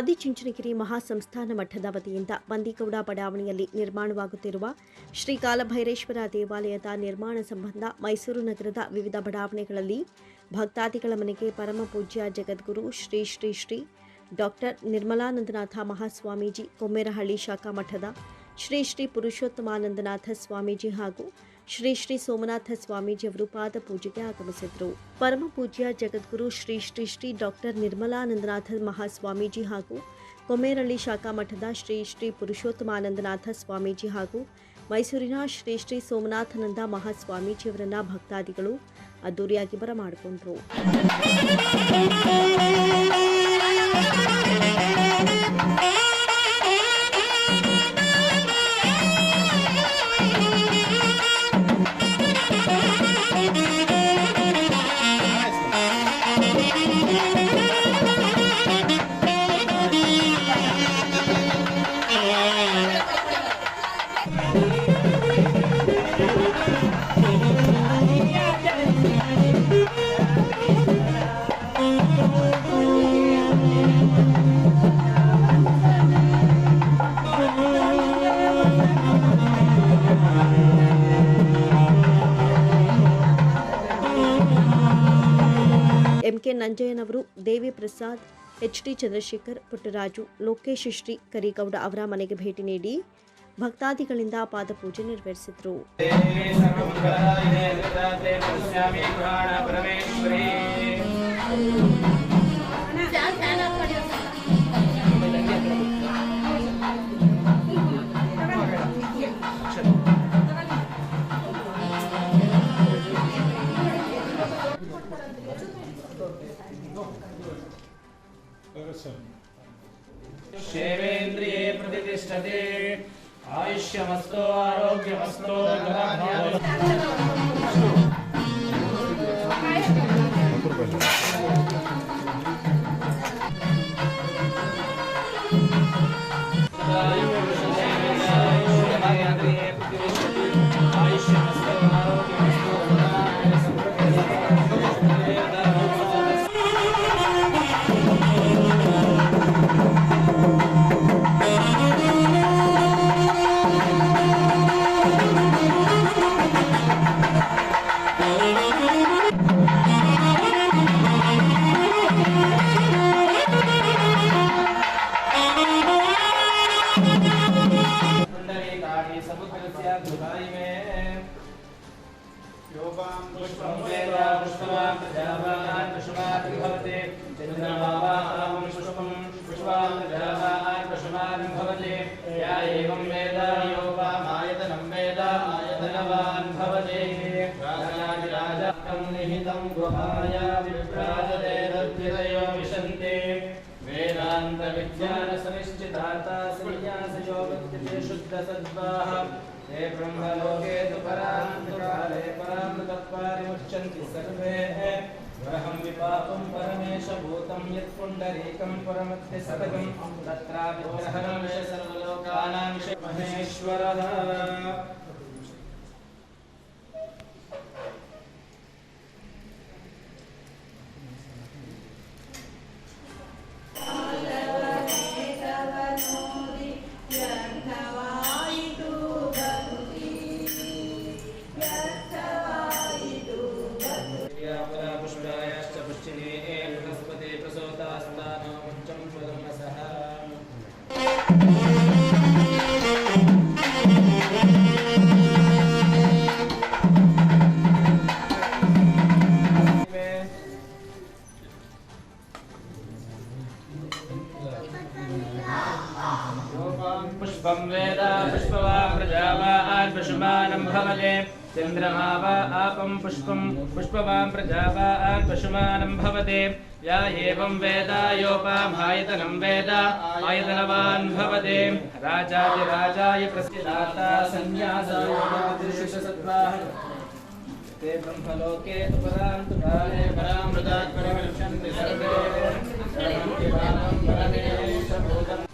ಆದಿಚುಂಚನಗಿರಿ ಮಹಾಸಂಸ್ಥಾನ ಮಠದ ವತಿಯಿಂದ ಬಂದಿಗೌಡ ಬಡಾವಣೆಯಲ್ಲಿ ನಿರ್ಮಾಣವಾಗುತ್ತಿರುವ ಶ್ರೀ ಕಾಲಭೈರೇಶ್ವರ ದೇವಾಲಯದ ನಿರ್ಮಾಣ ಸಂಬಂಧ ಮೈಸೂರು ನಗರದ ವಿವಿಧ ಬಡಾವಣೆಗಳಲ್ಲಿ ಭಕ್ತಾದಿಗಳ ಮನೆಗೆ ಪರಮ ಪೂಜ್ಯ ಜಗದ್ಗುರು ಶ್ರೀ ಶ್ರೀ ಶ್ರೀ ಡಾಕ್ಟರ್ ನಿರ್ಮಲಾನಂದನಾಥ ಮಹಾಸ್ವಾಮೀಜಿ, ಕೊಮ್ಮೇರಹಳ್ಳಿ ಶಾಖಾ ಮಠದ ಶ್ರೀ ಶ್ರೀ ಪುರುಷೋತ್ತಮಾನಂದನಾಥ ಸ್ವಾಮೀಜಿ ಹಾಗೂ ಶ್ರೀ ಶ್ರೀ ಸೋಮನಾಥ ಸ್ವಾಮೀಜಿಯವರು ಪಾದ ಪೂಜೆಗೆ ಆಗಮಿಸಿದರು. ಪರಮ ಪೂಜ್ಯ ಜಗದ್ಗುರು ಶ್ರೀ ಶ್ರೀ ಶ್ರೀ ಡಾಕ್ಟರ್ ನಿರ್ಮಲಾನಂದನಾಥ ಮಹಾಸ್ವಾಮೀಜಿ ಹಾಗೂ ಕೊಮೇರಳ್ಳಿ ಶಾಖಾ ಮಠದ ಶ್ರೀ ಶ್ರೀ ಪುರುಷೋತ್ತಮಾನಂದನಾಥ ಸ್ವಾಮೀಜಿ ಹಾಗೂ ಮೈಸೂರಿನ ಶ್ರೀ ಶ್ರೀ ಸೋಮನಾಥನಂದ ಮಹಾಸ್ವಾಮೀಜಿಯವರನ್ನ ಭಕ್ತಾದಿಗಳು ಅದ್ದೂರಿಯಾಗಿ ಬರಮಾಡಿಕೊಂಡರು. ಎಂಕೆ ನಂಜಯ್ಯನವರು ದೇವಿ ಪ್ರಸಾದ್, ಎಚ್ ಡಿ ಚಂದ್ರಶೇಖರ್, ಪುಟ್ಟರಾಜು, ಲೋಕೇಶ್ ಶ್ರೀ ಕರಿಗೌಡ ಅವರ ಮನೆಗೆ ಭೇಟಿ ನೀಡಿ ಭಕ್ತಾದಿಗಳಿಂದ ಪಾದಪೂಜೆ ನೆರವೇರಿಸಿದರು. सेवेन्द्रिये प्रतिष्ठते आयुष्यमस्तो आरोग्यमस्तो धनधान्य निहितं गुहाय विभ्राजते तद्वितयो विशन्ते वेदान्तविज्ञानसनिश्चितार्ता संन्यासयोगत्ये शुद्धसद्वाः ते ब्रह्मलोके तु परान्तकाले परामृतत्वारिमुच्यन्ति सर्वे। ग्रहं विपापं परमेशभूतं यत्पुण्डरीकं परमत्य सततं। तत्राविग्रहणं सर्वलोकानां महेश्वरः। ब्रह्मलोके तु परां तु काले परामृतात् परिमृशन्ति सर्वे सर्वं केवलं परमेशभूतम्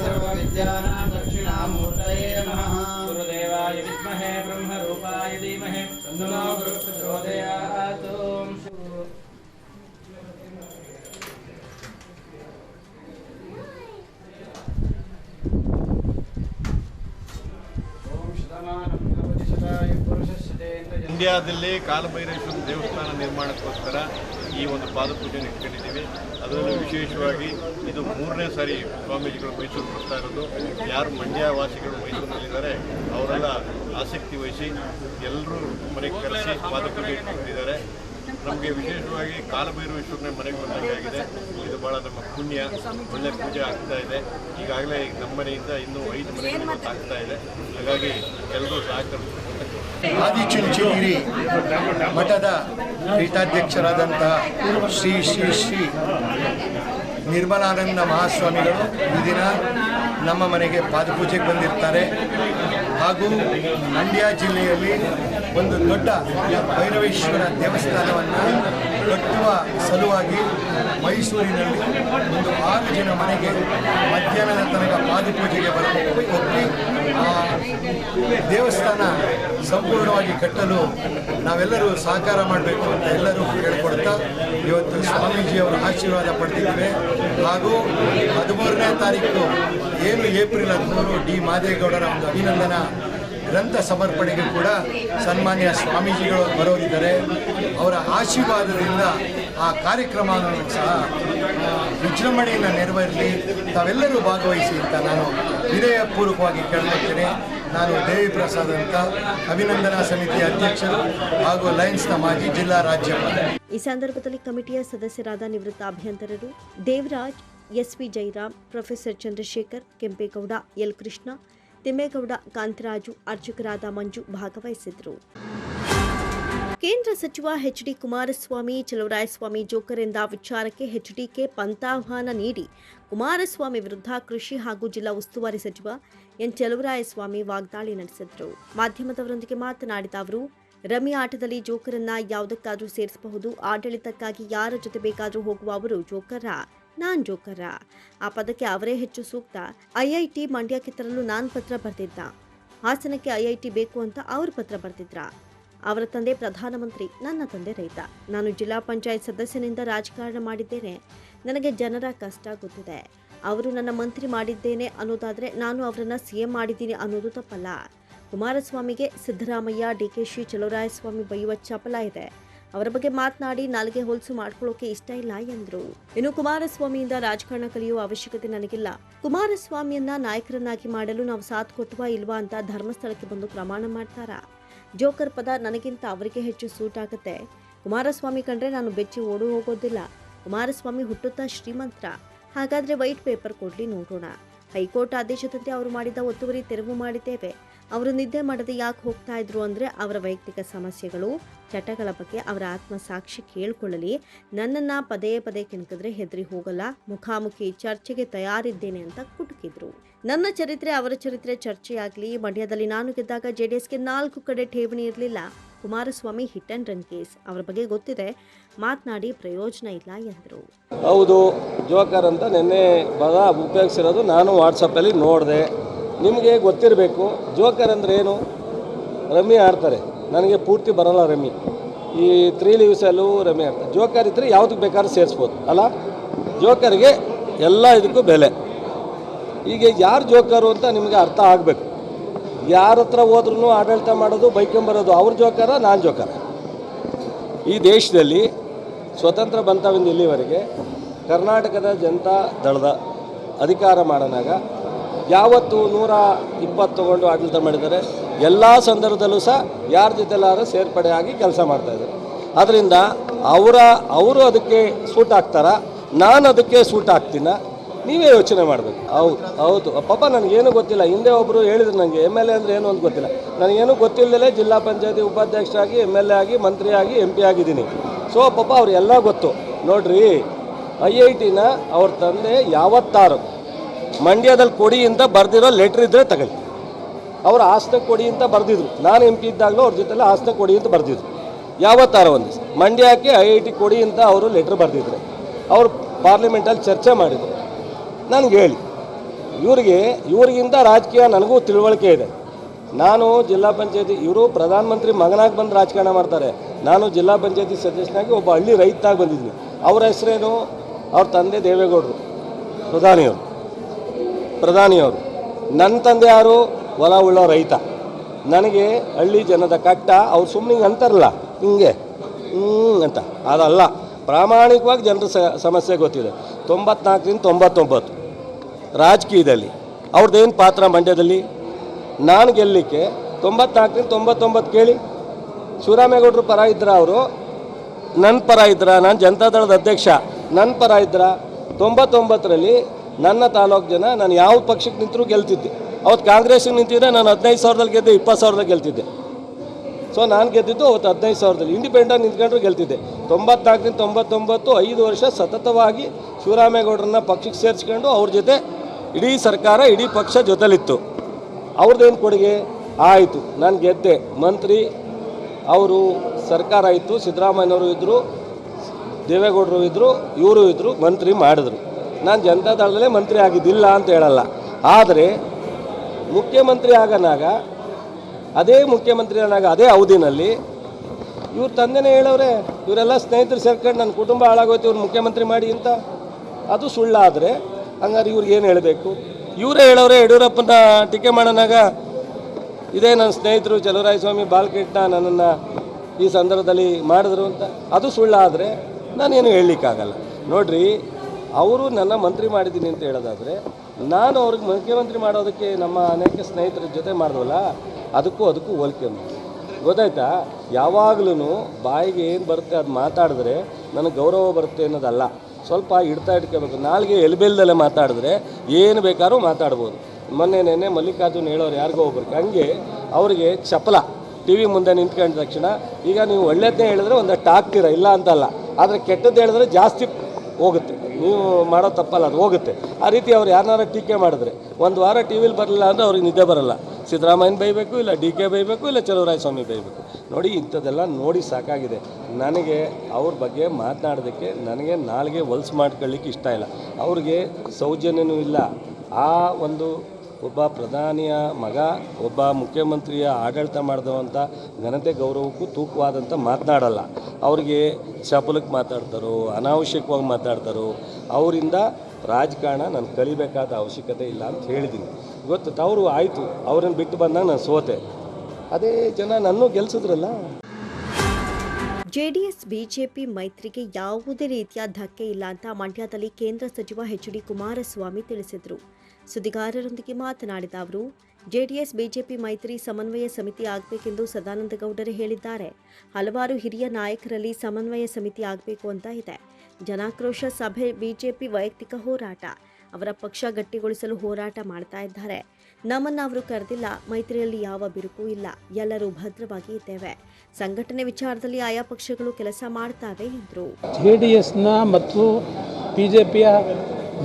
सर्वविद्यानां ಮಂಡ್ಯದಲ್ಲಿ ಕಾಲಭೈರೇಶ್ವರ ದೇವಸ್ಥಾನ ನಿರ್ಮಾಣಕ್ಕೋಸ್ಕರ ಈ ಒಂದು ಪಾದಪೂಜೆಯನ್ನು ಇಟ್ಕೊಂಡಿದ್ದೀವಿ. ಅದರಲ್ಲೂ ವಿಶೇಷವಾಗಿ ಇದು ಮೂರನೇ ಸಾರಿ ಸ್ವಾಮೀಜಿಗಳು ಮೈಸೂರು ಬರ್ತಾ ಇರೋದು. ಯಾರು ಮಂಡ್ಯ ವಾಸಿಗಳು ಮೈಸೂರಿನಲ್ಲಿದ್ದಾರೆ, ಅವರೆಲ್ಲ ಆಸಕ್ತಿ ವಹಿಸಿ ಎಲ್ಲರೂ ಮನೆಗೆ ಕರೆಸಿ ಪಾದಪೂಜೆ ಇಟ್ಕೊಂಡಿದ್ದಾರೆ. ನಮಗೆ ವಿಶೇಷವಾಗಿ ಕಾಲಭೈರವೇಶ್ವರನೇ ಮನೆಗೆ ಬಂದಂಗೆ ಆಗಿದೆ. ಇದು ಭಾಳ ನಮ್ಮ ಪುಣ್ಯ, ಒಳ್ಳೆ ಪೂಜೆ ಆಗ್ತಾ ಇದೆ. ಈಗಾಗಲೇ ನಮ್ಮ ಮನೆಯಿಂದ ಇನ್ನೂ ಐದು ಮನೆಗಳು ಆಗ್ತಾ ಇದೆ. ಹಾಗಾಗಿ ಎಲ್ಲರೂ ಸಹಕರಿಸ್ತಾರೆ ಆದಿಚುಂಚನಗಿರಿ ಮಠದ ಪೀಠಾಧ್ಯಕ್ಷರಾದಂತಹ ಶ್ರೀ ಶ್ರೀ ಶ್ರೀ ನಿರ್ಮಲಾನಂದ ಮಹಾಸ್ವಾಮಿಗಳು ಈ ದಿನ ನಮ್ಮ ಮನೆಗೆ ಪಾದಪೂಜೆಗೆ ಬಂದಿರ್ತಾರೆ. ಹಾಗೂ ಮಂಡ್ಯ ಜಿಲ್ಲೆಯಲ್ಲಿ ಒಂದು ದೊಡ್ಡ ಭೈರವೇಶ್ವರ ದೇವಸ್ಥಾನವನ್ನು ಕಟ್ಟುವ ಸಲುವಾಗಿ ಮೈಸೂರಿನಲ್ಲಿ ಒಂದು ಆರು ಜನ ಮನೆಗೆ ಮಧ್ಯಾಹ್ನದ ತನಕ ಪಾದಪೂಜೆಗೆ ಬರಬೇಕು. ಒಪ್ಪಿ ದೇವಸ್ಥಾನ ಸಂಪೂರ್ಣವಾಗಿ ಕಟ್ಟಲು ನಾವೆಲ್ಲರೂ ಸಹಕಾರ ಮಾಡಬೇಕು ಅಂತ ಎಲ್ಲರೂ ಕೇಳ್ಕೊಡ್ತಾ ಇವತ್ತು ಸ್ವಾಮೀಜಿಯವರ ಆಶೀರ್ವಾದ ಪಡೆದಿದ್ದೇವೆ. ಹಾಗೂ ಹದಿಮೂರನೇ ತಾರೀಕು ಏನು ಏಪ್ರಿಲ್ ಹದಿಮೂರು ಡಿ ಮಾದೇಗೌಡರ ಒಂದು ಅಭಿನಂದನಾ ಗ್ರಂಥ ಸಮರ್ಪಣೆಗೆ ಕೂಡ ಸನ್ಮಾನ್ಯ ಸ್ವಾಮೀಜಿಗಳು ಬರೋರಿದ್ದಾರೆ. ಅವರ ಆಶೀರ್ವಾದದಿಂದ ಆ ಕಾರ್ಯಕ್ರಮವನ್ನು ಸಹ ವಿಜೃಂಭಣೆಯನ್ನು ನೆರವೇರಲಿ. ತಾವೆಲ್ಲರೂ ಭಾಗವಹಿಸಿ ಅಂತ ನಾನು ವಿನಯಪೂರ್ವಕವಾಗಿ ಕೇಳ್ಕೊಳ್ತೇನೆ. ನಾನು ದೇವಿ ಪ್ರಸಾದ್ ಅಂತ ಅಭಿನಂದನಾ ಸಮಿತಿಯ ಅಧ್ಯಕ್ಷರು ಹಾಗೂ ಲಯನ್ಸ್ನ ಮಾಜಿ ಜಿಲ್ಲಾ ರಾಜ್ಯಪಾಲ. ಈ ಸಂದರ್ಭದಲ್ಲಿ ಕಮಿಟಿಯ ಸದಸ್ಯರಾದ ನಿವೃತ್ತ ಅಭಿಯಂತರರು Devaraj S S V Jairam professor Chandrashekar, Kempegowda, L Krishna, Thimmegowda, Kantharaju, ಅರ್ಚಕರಾದ Manju ಭಾಗವಹಿಸಿದ್ರು ಕೇಂದ್ರ ಸಚಿವ H D Kumaraswamy Chaluvarayaswamy joker ಎಂದ ವಿಚಾರಕ್ಕೆ ಎಚ್ಡಿಕೆ ಪಂಥಾಹ್ವಾನ ನೀಡಿ ಕುಮಾರಸ್ವಾಮಿ ವಿರುದ್ಧ ಕೃಷಿ ಹಾಗೂ ಜಿಲ್ಲಾ ಉಸ್ತುವಾರಿ ಸಚಿವ ಎನ್ ಚಲುವರಾಯಸ್ವಾಮಿ ವಾಗ್ದಾಳಿ ನಡೆಸಿದರು. ಮಾಧ್ಯಮದವರೊಂದಿಗೆ ಮಾತನಾಡಿದ ಅವರು, ರಮಿ ಆಟದಲ್ಲಿ ಜೋಕರನ್ನ ಯಾವುದಕ್ಕಾದರೂ ಸೇರಿಸಬಹುದು, ಆಡಳಿತಕ್ಕಾಗಿ ಯಾರ ಜೊತೆ ಬೇಕಾದರೂ ಹೋಗುವ ಅವರು ಜೋಕರ, ನಾನ್ ಜೋಕರ. ಆ ಪದಕ್ಕೆ ಅವರೇ ಹೆಚ್ಚು ಸೂಕ್ತ. ಐಐಟಿ ಮಂಡ್ಯಕ್ಕೆ ತರಲು ನಾನ್ ಪತ್ರ ಬರೆದಿದ್ದ. ಹಾಸನಕ್ಕೆ ಐಐಟಿ ಬೇಕು ಅಂತ ಅವರು ಪತ್ರ ಬರೆದಿದ್ರ? ಅವರ ತಂದೆ ಪ್ರಧಾನಮಂತ್ರಿ, ನನ್ನ ತಂದೆ ರೈತ. ನಾನು ಜಿಲ್ಲಾ ಪಂಚಾಯತ್ ಸದಸ್ಯನಿಂದ ರಾಜಕಾರಣ ಮಾಡಿದ್ದೇನೆ. ನನಗೆ ಜನರ ಕಷ್ಟ ಗೊತ್ತಿದೆ. ಅವರು ನನ್ನ ಮಂತ್ರಿ ಮಾಡಿದ್ದೇನೆ ಅನ್ನೋದಾದರೆ ನಾನು ಅವರನ್ನು ಸಿ ಎಂ ಮಾಡಿದ್ದೀನಿ ಅನ್ನೋದು ತಪ್ಪಲ್ಲ. ಕುಮಾರಸ್ವಾಮಿಗೆ Siddaramaiah D K she Chaluvarayaswamy ಬೈಯುವ ಚಪಲ ಇದೆ. ಅವರ ಬಗ್ಗೆ ಮಾತನಾಡಿ ನಾಲ್ಗೆ ಹೊಲಸು ಮಾಡ್ಕೊಳ್ಳೋಕೆ ಇಷ್ಟ ಇಲ್ಲ ಎಂದರು. ಇನ್ನು ಕುಮಾರಸ್ವಾಮಿಯಿಂದ ರಾಜಕಾರಣ ಕಲಿಯುವ ಅವಶ್ಯಕತೆ ನನಗಿಲ್ಲ. ಕುಮಾರಸ್ವಾಮಿಯನ್ನ ನಾಯಕರನ್ನಾಗಿ ಮಾಡಲು ನಾವು ಸಾಥ್ ಕೊಟ್ಟುವ ಇಲ್ವಾ ಅಂತ ಧರ್ಮಸ್ಥಳಕ್ಕೆ ಬಂದು ಪ್ರಮಾಣ ಮಾಡ್ತಾರಾ? ಜೋಕರ್ ಪದ ನನಗಿಂತ ಅವರಿಗೆ ಹೆಚ್ಚು ಸೂಟ್ ಆಗುತ್ತೆ. ಕುಮಾರಸ್ವಾಮಿ ಕಂಡ್ರೆ ನಾನು ಬೆಚ್ಚಿ ಓಡು ಹೋಗೋದಿಲ್ಲ. ಕುಮಾರಸ್ವಾಮಿ ಹುಟ್ಟುತ್ತಾ ಶ್ರೀಮಂತ್ರ. ಹಾಗಾದ್ರೆ ವೈಟ್ ಪೇಪರ್ ಕೊಡ್ಲಿ ನೋಡೋಣ. ಹೈಕೋರ್ಟ್ ಆದೇಶದಂತೆ ಅವರು ಮಾಡಿದ ಒತ್ತುವರಿ ತೆರವು ಮಾಡಿದ್ದೇವೆ. ಅವರು ನಿದ್ದೆ ಮಾಡದೆ ಯಾಕೆ ಹೋಗ್ತಾ ಇದ್ರು ಅಂದರೆ ಅವರ ವೈಯಕ್ತಿಕ ಸಮಸ್ಯೆಗಳು, ಚಟಗಳ ಬಗ್ಗೆ ಅವರ ಆತ್ಮಸಾಕ್ಷಿ ಕೇಳ್ಕೊಳ್ಳಲಿ. ನನ್ನನ್ನು ಪದೇ ಪದೇ ಕೆಣಕಿದ್ರೆ ಹೆದರಿ ಹೋಗಲ್ಲ, ಮುಖಾಮುಖಿ ಚರ್ಚೆಗೆ ತಯಾರಿದ್ದೇನೆ ಅಂತ ಕುಟುಕಿದ್ರು. ನನ್ನ ಚರಿತ್ರೆ ಅವರ ಚರಿತ್ರೆ ಚರ್ಚೆಯಾಗಲಿ, ಮಂಡ್ಯದಲ್ಲಿ ನಾನು ಗೆದ್ದಾಗ ಜೆ ಡಿ ಎಸ್ಗೆ ನಾಲ್ಕು ಕಡೆ ಠೇವಣಿ ಇರಲಿಲ್ಲ. Kumaraswamy hit and run case ಅವರ ಬಗ್ಗೆ ಗೊತ್ತಿದೆ. ಮಾತನಾಡಿ ಪ್ರಯೋಜನ ಇಲ್ಲ ಎಂದರು. ಹೌದು, ಜೋಕರ್ ಅಂತ ನಿನ್ನೆ ಪದ ಉಪಯೋಗಿಸಿರೋದು ನಾನು ವಾಟ್ಸಪ್ಪಲ್ಲಿ ನೋಡಿದೆ. ನಿಮಗೆ ಗೊತ್ತಿರಬೇಕು, ಜೋಕರ್ ಅಂದರೆ ಏನು? ರಮ್ಮಿ ಆಡ್ತಾರೆ. ನನಗೆ ಪೂರ್ತಿ ಬರಲ್ಲ ರಮ್ಮಿ ಈ ತ್ರೀ ಲೀವ್ಸಲ್ಲೂ ರಮ್ಮಿ ಆಡ್ತಾರೆ. ಜೋಕರ್ ಇದ್ದರೆ ಯಾವುದಕ್ಕೆ ಬೇಕಾದ್ರೂ ಸೇರಿಸ್ಬೋದು, ಅಲ್ಲ? ಜೋಕರ್ಗೆ ಎಲ್ಲ ಇದಕ್ಕೂ ಬೆಲೆ. ಈಗ ಯಾರು ಜೋಕರು ಅಂತ ನಿಮಗೆ ಅರ್ಥ ಆಗಬೇಕು. ಯಾರ ಹತ್ರ ಹೋದ್ರೂ ಆಡಳಿತ ಮಾಡೋದು ಬೈಕೊಂಬರೋದು ಅವ್ರ ಜೋಕರ, ನಾನು ಜೋಕರ. ಈ ದೇಶದಲ್ಲಿ ಸ್ವತಂತ್ರ ಬಂತವಿಂದ ಇಲ್ಲಿವರೆಗೆ ಕರ್ನಾಟಕದ ಜನತಾ ದಳದ ಅಧಿಕಾರ ಮಾಡೋನಾಗ ಯಾವತ್ತು ನೂರ ಇಪ್ಪತ್ತು ತೊಗೊಂಡು ಆಡಳಿತ ಮಾಡಿದ್ದಾರೆ. ಎಲ್ಲ ಸಂದರ್ಭದಲ್ಲೂ ಸಹ ಯಾರ ಜೊತೆಲಾದ್ರೂ ಸೇರ್ಪಡೆ ಆಗಿ ಕೆಲಸ ಮಾಡ್ತಾಯಿದ್ದಾರೆ ಆದ್ದರಿಂದ ಅವರ ಅವರು ಅದಕ್ಕೆ ಸೂಟ್ ಆಗ್ತಾರ? ನಾನು ಅದಕ್ಕೆ ಸೂಟ್ ಆಗ್ತೀನ? ನೀವೇ ಯೋಚನೆ ಮಾಡಬೇಕು. ಹೌದು. ಹೌದು. ಪಾಪ ನನಗೇನು ಗೊತ್ತಿಲ್ಲ. ಹಿಂದೆ ಒಬ್ಬರು ಹೇಳಿದ್ರು ನನಗೆ ಎಂ ಎಲ್ ಎ ಅಂದರೆ ಏನು ಅಂತ ಗೊತ್ತಿಲ್ಲ. ನನಗೇನು ಗೊತ್ತಿಲ್ಲದೆ ಜಿಲ್ಲಾ ಪಂಚಾಯತಿ ಉಪಾಧ್ಯಕ್ಷರಾಗಿ ಎಂ ಎಲ್ ಎ ಆಗಿ ಮಂತ್ರಿಯಾಗಿ ಎಂ ಪಿ ಆಗಿದ್ದೀನಿ. ಸೊ ಪಾಪ ಅವ್ರಿಗೆಲ್ಲ ಗೊತ್ತು. ನೋಡ್ರಿ ಐ ಐ ಟಿನ ಅವ್ರ ತಂದೆ ಯಾವತ್ತಾರು ಮಂಡ್ಯದಲ್ಲಿ ಕೊಡಿ ಅಂತ ಬರೆದಿರೋ ಲೆಟ್ರ್ ಇದ್ದರೆ ತಗೊಳ್ಳಿ. ಅವರು ಆಸ್ತ ಕೊಡಿ ಅಂತ ಬರೆದಿದ್ರು. ನಾನು ಎಂ ಪಿ ಇದ್ದಾಗಲೂ ಅವ್ರ ಜೊತೆಲ್ಲ ಆಸ್ತ ಕೊಡಿ ಅಂತ ಬರೆದಿದ್ರು. ಯಾವತ್ತಾರ ಒಂದು ಮಂಡ್ಯಕ್ಕೆ ಐ ಐ ಟಿ ಕೊಡಿ ಅಂತ ಅವರು ಲೆಟ್ರ್ ಬರೆದಿದ್ರು. ಅವರು ಪಾರ್ಲಿಮೆಂಟಲ್ಲಿ ಚರ್ಚೆ ಮಾಡಿದರು. ನನಗೆ ಹೇಳಿ, ಇವರಿಗೆ, ಇವರಿಗಿಂತ ರಾಜಕೀಯ ನನಗೂ ತಿಳುವಳಿಕೆ ಇದೆ. ನಾನು ಜಿಲ್ಲಾ ಪಂಚಾಯತಿ, ಇವರು ಪ್ರಧಾನಮಂತ್ರಿ ಮಗನಾಗಿ ಬಂದು ರಾಜಕಾರಣ ಮಾಡ್ತಾರೆ. ನಾನು ಜಿಲ್ಲಾ ಪಂಚಾಯತಿ ಸದಸ್ಯನಾಗಿ ಒಬ್ಬ ಹಳ್ಳಿ ರೈತಾಗಿ ಬಂದಿದ್ದೀನಿ. ಅವರ ಹೆಸರೇನು? ಅವ್ರ ತಂದೆ ದೇವೇಗೌಡರು. ಪ್ರಧಾನಿಯವರು. ಪ್ರಧಾನಿಯವರು. ನನ್ನ ತಂದೆ ಯಾರು? ಹೊಲ ಉಳ್ಳೋ ರೈತ. ನನಗೆ ಹಳ್ಳಿ ಜನದ ಕಟ್ಟ, ಅವ್ರು ಸುಮ್ಮನೆ ಅಂತಾರಲ್ಲ, ಹಿಂಗೆ ಹ್ಞೂ ಅಂತ. ಅದಲ್ಲ, ಪ್ರಾಮಾಣಿಕವಾಗಿ ಜನರ ಸಮಸ್ಯೆ ಗೊತ್ತಿದೆ. ತೊಂಬತ್ನಾಲ್ಕರಿಂದ ತೊಂಬತ್ತೊಂಬತ್ತು ರಾಜಕೀಯದಲ್ಲಿ. ಅವ್ರದ್ದೇನು ಪಾತ್ರ ಮಂಡ್ಯದಲ್ಲಿ? ನಾನು ಗೆಲ್ಲಲಿಕ್ಕೆ ತೊಂಬತ್ನಾಲ್ಕರಿಂದ ತೊಂಬತ್ತೊಂಬತ್ತು ಕೇಳಿ. ಶಿವರಾಮೇಗೌಡರು ಪರ ಇದ್ರ ಅವರು. ನನ್ನ ಪರ ಇದ್ರ, ನಾನು ಜನತಾದಳದ ಅಧ್ಯಕ್ಷ. ನನ್ನ ಪರ ಇದ್ರ. ತೊಂಬತ್ತೊಂಬತ್ತರಲ್ಲಿ ನನ್ನ ತಾಲೂಕು ಜನ ನಾನು ಯಾವ ಪಕ್ಷಕ್ಕೆ ನಿಂತರೂ ಗೆಲ್ತಿದ್ದೆ. ಅವತ್ತು ಕಾಂಗ್ರೆಸ್ಸಿಗೆ ನಿಂತಿದ್ದೆ, ನಾನು ಹದಿನೈದು ಸಾವಿರದಲ್ಲಿ ಗೆದ್ದೆ, ಇಪ್ಪತ್ತು ಸಾವಿರದಲ್ಲಿ ಗೆಲ್ತಿದ್ದೆ. ಸೊ ನಾನು ಗೆದ್ದಿದ್ದು ಅವತ್ತು ಹದಿನೈದು ಸಾವಿರದಲ್ಲಿ ಇಂಡಿಪೆಂಡೆಂಟ್ ನಿಂತ್ಕೊಂಡ್ರು ಗೆಲ್ತಿದ್ದೆ. ತೊಂಬತ್ನಾಲ್ಕರಿಂದ ತೊಂಬತ್ತೊಂಬತ್ತು, ಐದು ವರ್ಷ ಸತತವಾಗಿ ಶಿವರಾಮೇಗೌಡರನ್ನ ಪಕ್ಷಕ್ಕೆ ಸೇರಿಸ್ಕೊಂಡು ಅವ್ರ ಜೊತೆ ಇಡೀ ಸರ್ಕಾರ, ಇಡೀ ಪಕ್ಷ ಜೊತೆಲಿತ್ತು. ಅವ್ರದ್ದೇನು ಕೊಡುಗೆ? ಆಯಿತು, ನಾನು ಗೆದ್ದೆ. ಮಂತ್ರಿ, ಅವರು ಸರ್ಕಾರ ಇತ್ತು ಸಿದ್ದರಾಮಯ್ಯನವರು ಇದ್ದರು ದೇವೇಗೌಡರು ಇದ್ದರು ಇವರು ಇದ್ದರು ಮಂತ್ರಿ ಮಾಡಿದ್ರು. ನಾನು ಜನತಾದಳದಲ್ಲೇ ಮಂತ್ರಿ ಆಗಿದ್ದಿಲ್ಲ ಅಂತ ಹೇಳಲ್ಲ. ಆದರೆ ಮುಖ್ಯಮಂತ್ರಿ ಆಗನಾಗ, ಅದೇ ಮುಖ್ಯಮಂತ್ರಿ ಆನಾಗ ಅದೇ ಅವಧಿನಲ್ಲಿ ಇವ್ರ ತಂದೆನೇ ಹೇಳವ್ರೆ, ಇವರೆಲ್ಲ ಸ್ನೇಹಿತರು ಸೇರ್ಕೊಂಡು ನನ್ನ ಕುಟುಂಬ ಹಾಳಾಗೋಯ್ತು ಇವ್ರು ಮುಖ್ಯಮಂತ್ರಿ ಮಾಡಿ ಅಂತ. ಅದು ಸುಳ್ಳಾದರೆ ಹಂಗಾರೆ ಇವ್ರಿಗೆ ಏನು ಹೇಳಬೇಕು? ಇವರೇ ಹೇಳವ್ರೆ, ಯಡಿಯೂರಪ್ಪನ ಟೀಕೆ ಮಾಡೋನಾಗ ಇದೇ ನನ್ನ ಸ್ನೇಹಿತರು ಚಲುವರಾಯಸ್ವಾಮಿ ಸ್ವಾಮಿ ಬಾಲ್ಕೃಷ್ಣ ನನ್ನನ್ನು ಈ ಸಂದರ್ಭದಲ್ಲಿ ಮಾಡಿದ್ರು ಅಂತ. ಅದು ಸುಳ್ಳಾದರೆ ನಾನೇನು ಹೇಳಲಿಕ್ಕಾಗಲ್ಲ. ನೋಡ್ರಿ ಅವರು ನನ್ನ ಮಂತ್ರಿ ಮಾಡಿದ್ದೀನಿ ಅಂತ ಹೇಳೋದಾದರೆ, ನಾನು ಅವ್ರಿಗೆ ಮುಖ್ಯಮಂತ್ರಿ ಮಾಡೋದಕ್ಕೆ ನಮ್ಮ ಅನೇಕ ಸ್ನೇಹಿತರ ಜೊತೆ ಮಾಡಿದ್ವಲ್ಲ, ಅದಕ್ಕೂ ಅದಕ್ಕೂ ಹೋಲಿಕೆ. ಗೊತ್ತಾಯ್ತಾ? ಯಾವಾಗಲೂ ಬಾಯಿಗೆ ಏನು ಬರುತ್ತೆ ಅದು ಮಾತಾಡಿದ್ರೆ ನನಗೆ ಗೌರವ ಬರುತ್ತೆ ಅನ್ನೋದಲ್ಲ. ಸ್ವಲ್ಪ ಇಡ್ತಾ ಇಟ್ಕೋಬೇಕು ನಾಲ್ಗೆ ಎಲ್ಬೆಲ್ದಲ್ಲೇ ಮಾತಾಡಿದ್ರೆ ಏನು ಬೇಕಾದ್ರೂ ಮಾತಾಡ್ಬೋದು. ಮೊನ್ನೆ ನೆನ್ನೆ ಮಲ್ಲಿಕಾರ್ಜುನ್ ಹೇಳೋರು ಯಾರಿಗೋ ಒಬ್ರಿಗೆ ಹಂಗೆ ಅವರಿಗೆ ಚಪಲ ಟಿ ವಿ ಮುಂದೆ ನಿಂತ್ಕೊಂಡ ತಕ್ಷಣ, ಈಗ ನೀವು ಒಳ್ಳೆಯದನ್ನೇ ಹೇಳಿದ್ರೆ ಒಂದಷ್ಟು ಆಗ್ತೀರ ಇಲ್ಲ ಅಂತಲ್ಲ. ಆದರೆ ಕೆಟ್ಟದ್ದು ಹೇಳಿದ್ರೆ ಜಾಸ್ತಿ ಹೋಗುತ್ತೆ. ನೀವು ಮಾಡೋ ತಪ್ಪಲ್ಲ, ಅದು ಹೋಗುತ್ತೆ. ಆ ರೀತಿ ಅವ್ರು ಯಾರನ್ನಾರ ಟೀಕೆ ಮಾಡಿದ್ರೆ, ಒಂದು ವಾರ ಟಿ ವಿಲಿ ಬರಲಿಲ್ಲ ಅಂದರೆ ಅವ್ರಿಗೆ ನಿದ್ದೆ ಬರಲ್ಲ. ಸಿದ್ದರಾಮಯ್ಯನ ಬೈಬೇಕು ಇಲ್ಲ ಡಿ ಕೆ ಬೈಬೇಕು ಇಲ್ಲ ಚಲುವರಾಯಸ್ವಾಮಿ ಬೈಬೇಕು. ನೋಡಿ, ಇಂಥದ್ದೆಲ್ಲ ನೋಡಿ ಸಾಕಾಗಿದೆ. ನನಗೆ ಅವ್ರ ಬಗ್ಗೆ ಮಾತನಾಡೋದಕ್ಕೆ ನನಗೆ ನಾಲ್ಗೆ ಹೊಲ್ಸು ಮಾಡ್ಕೊಳ್ಳಿಕ್ಕೆ ಇಷ್ಟ ಇಲ್ಲ. ಅವ್ರಿಗೆ ಸೌಜನ್ಯನೂ ಇಲ್ಲ. ಆ ಒಂದು ಒಬ್ಬ ಪ್ರಧಾನಿಯ ಮಗ, ಒಬ್ಬ ಮುಖ್ಯಮಂತ್ರಿಯ ಆಡಳಿತ ಮಾಡಿದವಂಥ ಘನತೆ ಗೌರವಕ್ಕೂ ತೂಕವಾದಂಥ ಮಾತನಾಡಲ್ಲ. ಅವ್ರಿಗೆ ಚಪಲಕ್ಕೆ ಮಾತಾಡ್ತಾರೋ, ಅನಾವಶ್ಯಕವಾಗಿ ಮಾತಾಡ್ತಾರೋ, ಅವರಿಂದ ರಾಜಕಾರಣ ನಾನು ಕಲಿಬೇಕಾದ ಅವಶ್ಯಕತೆ ಇಲ್ಲ ಅಂತ ಹೇಳಿದ್ದೀನಿ ಗೊತ್ತು ಅವರು ಆಯಿತು, ಅವ್ರನ್ನ ಬಿಟ್ಟು ಬಂದಾಗ ನಾನು ಸೋತೆ. ಅದೇ ಜನ ನನ್ನೂ ಗೆಲ್ಸಿದ್ರಲ್ಲ? ಜೆಡಿಎಸ್, ಬಿಜೆಪಿ ಮೈತ್ರಿಗೆ ಯಾವುದೇ ರೀತಿಯ ಧಕ್ಕೆ ಇಲ್ಲ ಅಂತ ಮಂಡ್ಯದಲ್ಲಿ ಕೇಂದ್ರ ಸಚಿವ ಎಚ್ ಡಿ ಕುಮಾರಸ್ವಾಮಿ ತಿಳಿಸಿದರು. ಸುದ್ದಿಗಾರರೊಂದಿಗೆ ಮಾತನಾಡಿದ ಅವರು, ಜೆಡಿಎಸ್, ಬಿಜೆಪಿ ಮೈತ್ರಿ ಸಮನ್ವಯ ಸಮಿತಿ ಆಗಬೇಕೆಂದು ಸದಾನಂದ ಗೌಡರು ಹೇಳಿದ್ದಾರೆ. ಹಲವಾರು ಹಿರಿಯ ನಾಯಕರಲ್ಲಿ ಸಮನ್ವಯ ಸಮಿತಿ ಆಗಬೇಕು ಅಂತ ಇದೆ. ಜನಾಕ್ರೋಶ ಸಭೆ, ಬಿಜೆಪಿ ವೈಯಕ್ತಿಕ ಹೋರಾಟ, ಅವರ ಪಕ್ಷ ಗಟ್ಟಿಗೊಳಿಸಲು ಹೋರಾಟ ಮಾಡ್ತಾ ಇದ್ದಾರೆ. ನಮ್ಮನ್ನು ಅವರು ಕರೆದಿಲ್ಲ, ಮೈತ್ರಿಯಲ್ಲಿ ಯಾವ ಬಿರುಕು ಇಲ್ಲ, ಎಲ್ಲರೂ ಭದ್ರವಾಗಿ ಇದ್ದೇವೆ. ಸಂಘಟನೆ ವಿಚಾರದಲ್ಲಿ ಆಯಾ ಪಕ್ಷಗಳು ಕೆಲಸ ಮಾಡ್ತಾವೆ ಎಂದರು. ಜೆ ಡಿ ಎಸ್ನ ಮತ್ತು ಬಿ ಜೆ ಪಿಯ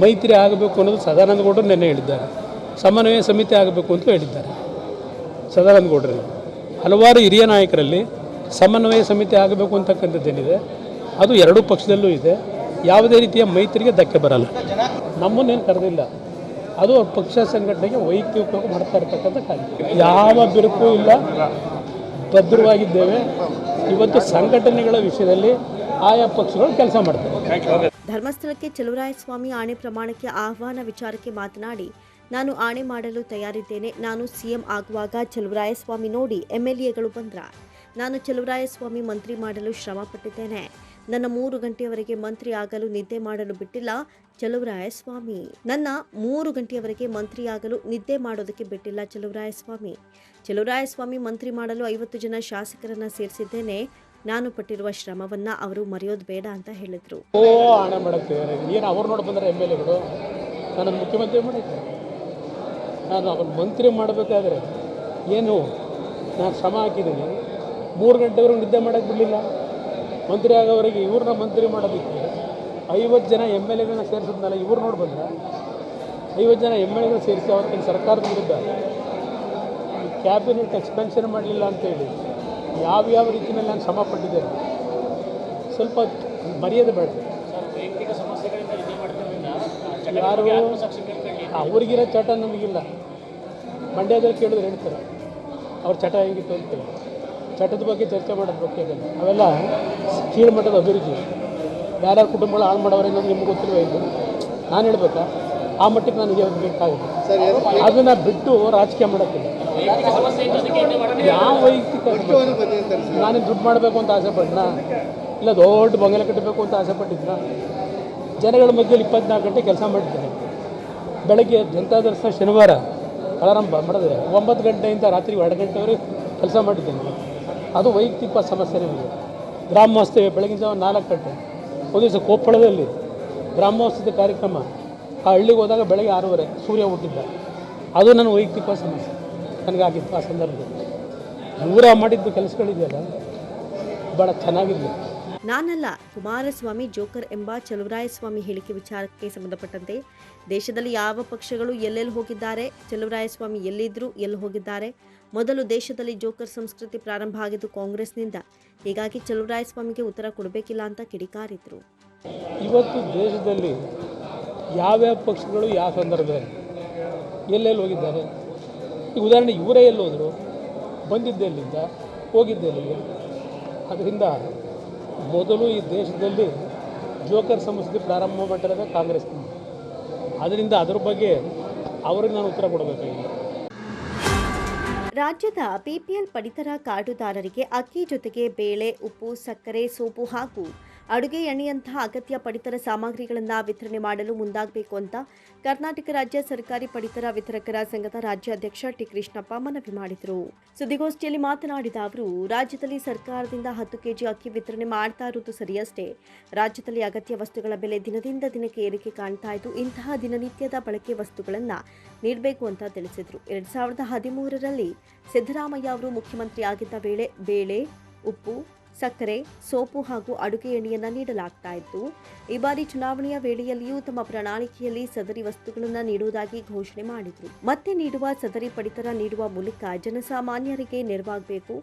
ಮೈತ್ರಿ ಆಗಬೇಕು ಅನ್ನೋದು ಸದಾನಂದ ಗೌಡರು ನೆನ್ನೆ ಹೇಳಿದ್ದಾರೆ. ಸಮನ್ವಯ ಸಮಿತಿ ಆಗಬೇಕು ಅಂತ ಹೇಳಿದ್ದಾರೆ ಸದಾನಂದ ಗೌಡರು ಹಲವಾರು ಹಿರಿಯ ನಾಯಕರಲ್ಲಿ ಸಮನ್ವಯ ಸಮಿತಿ ಆಗಬೇಕು ಅಂತಕ್ಕಂಥದ್ದೇನಿದೆ, ಅದು ಎರಡೂ ಪಕ್ಷದಲ್ಲೂ ಇದೆ. ಯಾವುದೇ ರೀತಿಯ ಮೈತ್ರಿಗೆ ಧಕ್ಕೆ ಬರಲ್ಲ. ನಮ್ಮನ್ನೇನು ಕರೆದಿಲ್ಲ. ಅದು ಪಕ್ಷ ಸಂಘಟನೆಗೆ ವೈಯಕ್ತಿಕವಾಗಿ ಮಾಡ್ತಾ ಇರ್ತಕ್ಕಂಥ ಕಾರ್ಯ ಯಾವ ಬಿರುಕು ಇಲ್ಲ. ಭದ್ರವಾಗಿದ್ದೇವೆ. ಇವತ್ತು ಸಂಘಟನೆಗಳ ವಿಷಯದಲ್ಲಿ ಆಯಾ ಪಕ್ಷಗಳು ಕೆಲಸ ಮಾಡ್ತವೆ. ಧರ್ಮಸ್ಥಳಕ್ಕೆ ಚಲುವರಾಯಸ್ವಾಮಿ ಆಣೆ ಪ್ರಮಾಣಕ್ಕೆ ಆಹ್ವಾನ ವಿಚಾರಕ್ಕೆ ಮಾತನಾಡಿ, ನಾನು ಆಣೆ ಮಾಡಲು ತಯಾರಿದ್ದೇನೆ. ನಾನು ಸಿಎಂ ಆಗುವಾಗ ಚಲುವರಾಯಸ್ವಾಮಿ ನೋಡಿ ಎಂಎಲ್ಎಗಳು ಬಂದ್ರ. ನಾನು ಚಲುವರಾಯಸ್ವಾಮಿ ಮಂತ್ರಿ ಮಾಡಲು ಶ್ರಮ ಪಟ್ಟಿದ್ದೇನೆ. ನನ್ನ ಮೂರು ಗಂಟೆಯವರೆಗೆ ಮಂತ್ರಿ ಆಗಲು ನಿದ್ದೆ ಮಾಡಲು ಬಿಟ್ಟಿಲ್ಲ. ಚಲುವರಾಯಸ್ವಾಮಿ. ನನ್ನ ಮೂರು ಗಂಟೆಯವರೆಗೆ ಮಂತ್ರಿ ಆಗಲು ನಿದ್ದೆ ಮಾಡೋದಕ್ಕೆ ಬಿಟ್ಟಿಲ್ಲ ಚಲುವರಾಯಸ್ವಾಮಿ. ಚಲುವರಾಯಸ್ವಾಮಿ ಮಂತ್ರಿ ಮಾಡಲು ಐವತ್ತು ಜನ ಶಾಸಕರನ್ನ ಸೇರಿಸಿದ್ದೇನೆ. ನಾನು ಪಟ್ಟಿರುವ ಶ್ರಮವನ್ನ ಅವರು ಮರೆಯೋದು ಬೇಡ ಅಂತ ಹೇಳಿದ್ರು. ಓ ಅವ್ರು ನಾನು ಮುಖ್ಯಮಂತ್ರಿ ನಾನು ಮಂತ್ರಿ ಮಾಡಬೇಕಾದ್ರೆ ಏನು? ನಾನು ಶ್ರಮ ಹಾಕಿದ್ದೀನಿ. ಮೂರು ಗಂಟೆವರೆಗೂ ನಿದ್ದೆ ಮಾಡೋಕ್ಕೆ ಬಿಡಲಿಲ್ಲ. ಮಂತ್ರಿ ಆಗೋವರೆಗೆ ಇವ್ರನ್ನ ಮಂತ್ರಿ ಮಾಡೋದಕ್ಕೆ ಐವತ್ತು ಜನ ಎಂ ಎಲ್ ಎಗಳನ್ನ ಸೇರಿಸಿದ್ನಲ್ಲ ಇವ್ರು ನೋಡಿ ಐವತ್ತು ಜನ ಎಂ ಎಲ್ ಎಗಳನ್ನ ಸೇರಿಸಿ ಅವತ್ತಿನ ಸರ್ಕಾರದ ವಿರುದ್ಧ ಕ್ಯಾಬಿನೆಟ್ ಎಕ್ಸ್ಪೆನ್ಷನ್ ಮಾಡಲಿಲ್ಲ ಅಂತೇಳಿ ಯಾವ್ಯಾವ ರೀತಿಯಲ್ಲಿ ನಾನು ಶ್ರಮ ಪಟ್ಟಿದ್ದೇನೆ. ಸ್ವಲ್ಪ ಮರ್ಯಾದೆ ಬೇಡ ಯಾರು? ಅವ್ರಿಗಿರೋ ಚಟ ನಮಗಿಲ್ಲ. ಮಂಡ್ಯದಲ್ಲಿ ಕೇಳಿದ್ರೆ ಹೇಳ್ತಾರೆ. ಅವ್ರ ಚಟ ಹೇಗಿತ್ತು ಅಂತ ಚಟದ ಬಗ್ಗೆ ಚರ್ಚೆ ಮಾಡೋದು ಬಗ್ಗೆ ಆಗಲ್ಲ ಅವೆಲ್ಲ ಕೀಳುಮಟ್ಟದ ಅಭಿರುಚಿ ಯಾರ್ಯಾರ ಕುಟುಂಬಗಳು ಹಾಳು ಮಾಡೋರು ಅನ್ನೋದು ನಿಮ್ಗೆ ಗೊತ್ತಿಲ್ಲ ಇದು? ನಾನು ಹೇಳ್ಬೇಕಾ? ಆ ಮಟ್ಟಕ್ಕೆ ನನಗೆ ಅದು ಬೇಕಾಗುತ್ತೆ ಅದನ್ನು ಬಿಟ್ಟು ರಾಜಕೀಯ ಮಾಡೋಕ್ಕಿಲ್ಲ. ಯಾವ ವೈಯಕ್ತಿಕ ನಾನು ದುಡ್ಡು ಮಾಡಬೇಕು ಅಂತ ಆಸೆ ಪಡ್ನಾ ಇಲ್ಲ ದೊಡ್ಡ ಬಂಗಲೆ ಕಟ್ಟಬೇಕು ಅಂತ ಆಸೆ ಪಟ್ಟಿದ್ನ? ಜನಗಳ ಮಧ್ಯದಲ್ಲಿ ಇಪ್ಪತ್ನಾಲ್ಕು ಗಂಟೆ ಕೆಲಸ ಮಾಡ್ತೀನಿ ಬೆಳಗ್ಗೆ ಜನತಾ ದರ್ಶನ ಶನಿವಾರ ಪ್ರಾರಂಭ ಮಾಡಿದ್ರೆ ಒಂಬತ್ತು ಗಂಟೆಯಿಂದ ರಾತ್ರಿ ಎರಡು ಗಂಟೆವರೆಗೆ ಕೆಲಸ ಮಾಡಿದ್ದೇನೆ ಅದು ವೈಯಕ್ತಿಕ ಸಮಸ್ಯೆ ನಿಮಗೆ ಗ್ರಾಮೋತ್ಸವ ಬೆಳಗಿನ ಜಾವ ನಾಲ್ಕು ಗಂಟೆ, ಒಂದು ದಿವಸ ಕೊಪ್ಪಳದಲ್ಲಿ ಗ್ರಾಮೋತ್ಸವದ ಕಾರ್ಯಕ್ರಮ. ಆ ಹಳ್ಳಿಗೆ ಹೋದಾಗ ಬೆಳಗ್ಗೆ ಆರೂವರೆ ಸೂರ್ಯ ಹುಟ್ಟಿದ್ದ. ಅದು ನನ್ನ ವೈಯಕ್ತಿಕ ಸಮಸ್ಯೆ. ನನಗಾಗಿತ್ತು ಆ ಸಂದರ್ಭದಲ್ಲಿ. ದೂರ ಮಾಡಿದ್ದು ಕೆಲಸಗಳಿದೆಯಲ್ಲ ಭಾಳ ಚೆನ್ನಾಗಿರಲಿ. ನಾನಲ್ಲ, ಕುಮಾರಸ್ವಾಮಿ ಜೋಕರ್ ಎಂಬ ಚಲುವರಾಯಸ್ವಾಮಿ ಹೇಳಿಕೆ ವಿಚಾರಕ್ಕೆ ಸಂಬಂಧಪಟ್ಟಂತೆ ದೇಶದಲ್ಲಿ ಯಾವ ಪಕ್ಷಗಳು ಎಲ್ಲೆಲ್ಲಿ ಹೋಗಿದ್ದಾರೆ, ಚಲುವರಾಯಸ್ವಾಮಿ ಎಲ್ಲಿದ್ರು ಎಲ್ಲಿ ಹೋಗಿದ್ದಾರೆ ಮೊದಲು ದೇಶದಲ್ಲಿ ಜೋಕರ್ ಸಂಸ್ಕೃತಿ ಪ್ರಾರಂಭ ಆಗಿದ್ದು ಕಾಂಗ್ರೆಸ್ನಿಂದ. ಹೀಗಾಗಿ ಚಲುರಾಯಸ್ವಾಮಿಗೆ ಉತ್ತರ ಕೊಡಬೇಕಿಲ್ಲ ಅಂತ ಕಿಡಿಕಾರಿದ್ರು. ಇವತ್ತು ದೇಶದಲ್ಲಿ ಯಾವ್ಯಾವ ಪಕ್ಷಗಳು ಯಾವ ಸಂದರ್ಭದಲ್ಲಿ ಎಲ್ಲೆಲ್ಲಿ ಹೋಗಿದ್ದಾರೆ? ಈಗ ಉದಾಹರಣೆ ಇವರೇ ಎಲ್ಲಿ ಹೋದರು ಬಂದಿದ್ದೆಲ್ಲಿಂದ ಹೋಗಿದ್ದೆ ಎಲ್ಲಿಗೆ ಅದರಿಂದ ಮೊದಲು ಈ ದೇಶದಲ್ಲಿ ಜೋಕರ್ ಸಂಸ್ಕೃತಿ ಪ್ರಾರಂಭ ಮಾಡಿರೋದೇ ಕಾಂಗ್ರೆಸ್ನಿಂದ. ಅದರಿಂದ ಅದ್ರ ಬಗ್ಗೆ ಅವ್ರಿಗೆ ನಾನು ಉತ್ತರ ಕೊಡಬೇಕಾಗಿದೆ. ರಾಜ್ಯದ ಬಿಪಿಎಲ್ ಪಡಿತರ ಕಾರ್ಡುದಾರರಿಗೆ ಅಕ್ಕಿ ಜೊತೆಗೆ ಬೇಳೆ ಉಪ್ಪು ಸಕ್ಕರೆ ಸೋಪು ಹಾಗೂ ಅಡುಗೆ ಎಣ್ಣೆಯಂತಹ ಅಗತ್ಯ ಪಡಿತರ ಸಾಮಗ್ರಿಗಳನ್ನು ವಿತರಣೆ ಮಾಡಲು ಮುಂದಾಗಬೇಕು ಅಂತ ಕರ್ನಾಟಕ ರಾಜ್ಯ ಸರ್ಕಾರಿ ಪಡಿತರ ವಿತರಕರ ಸಂಘದ ರಾಜ್ಯಾಧ್ಯಕ್ಷ ಟಿ ಕೃಷ್ಣಪ್ಪ ಮನವಿ ಮಾಡಿದರು. ಸುದ್ದಿಗೋಷ್ಠಿಯಲ್ಲಿ ಮಾತನಾಡಿದ ಅವರು, ರಾಜ್ಯದಲ್ಲಿ ಸರ್ಕಾರದಿಂದ ಹತ್ತು ಕೆಜಿ ಅಕ್ಕಿ ವಿತರಣೆ ಮಾಡ್ತಾ ಇರುವುದು ಸರಿಯಷ್ಟೇ. ರಾಜ್ಯದಲ್ಲಿ ಅಗತ್ಯ ವಸ್ತುಗಳ ಬೆಲೆ ದಿನದಿಂದ ದಿನಕ್ಕೆ ಏರಿಕೆ ಕಾಣ್ತಾ ಇದ್ದು, ಇಂತಹ ದಿನನಿತ್ಯದ ಬಳಕೆ ವಸ್ತುಗಳನ್ನು ನೀಡಬೇಕು ಅಂತ ತಿಳಿಸಿದರು. ಎರಡ್ ಸಾವಿರದ ಹದಿಮೂರರಲ್ಲಿ ಸಿದ್ದರಾಮಯ್ಯ ಅವರು ಮುಖ್ಯಮಂತ್ರಿ ಆಗಿದ್ದ ವೇಳೆ, ಬೇಳೆ, ಉಪ್ಪು ಸಕ್ಕರೆ, ಸೋಪು ಹಾಗೂ ಅಡುಗೆ ಎಣ್ಣೆಯನ್ನು ನೀಡಲಾಗ್ತಾ ಇತ್ತು. ಈ ಬಾರಿ ಚುನಾವಣೆಯ ವೇಳೆಯಲ್ಲಿಯೂ ತಮ್ಮ ಪ್ರಣಾಳಿಕೆಯಲ್ಲಿ ಸದರಿ ವಸ್ತುಗಳನ್ನು ನೀಡುವುದಾಗಿ ಘೋಷಣೆ ಮಾಡಿದರು. ಮತ್ತೆ ನೀಡುವ ಸದರಿ ಪಡಿತರ ನೀಡುವ ಮೂಲಕ ಜನಸಾಮಾನ್ಯರಿಗೆ ನೆರವಾಗಬೇಕು.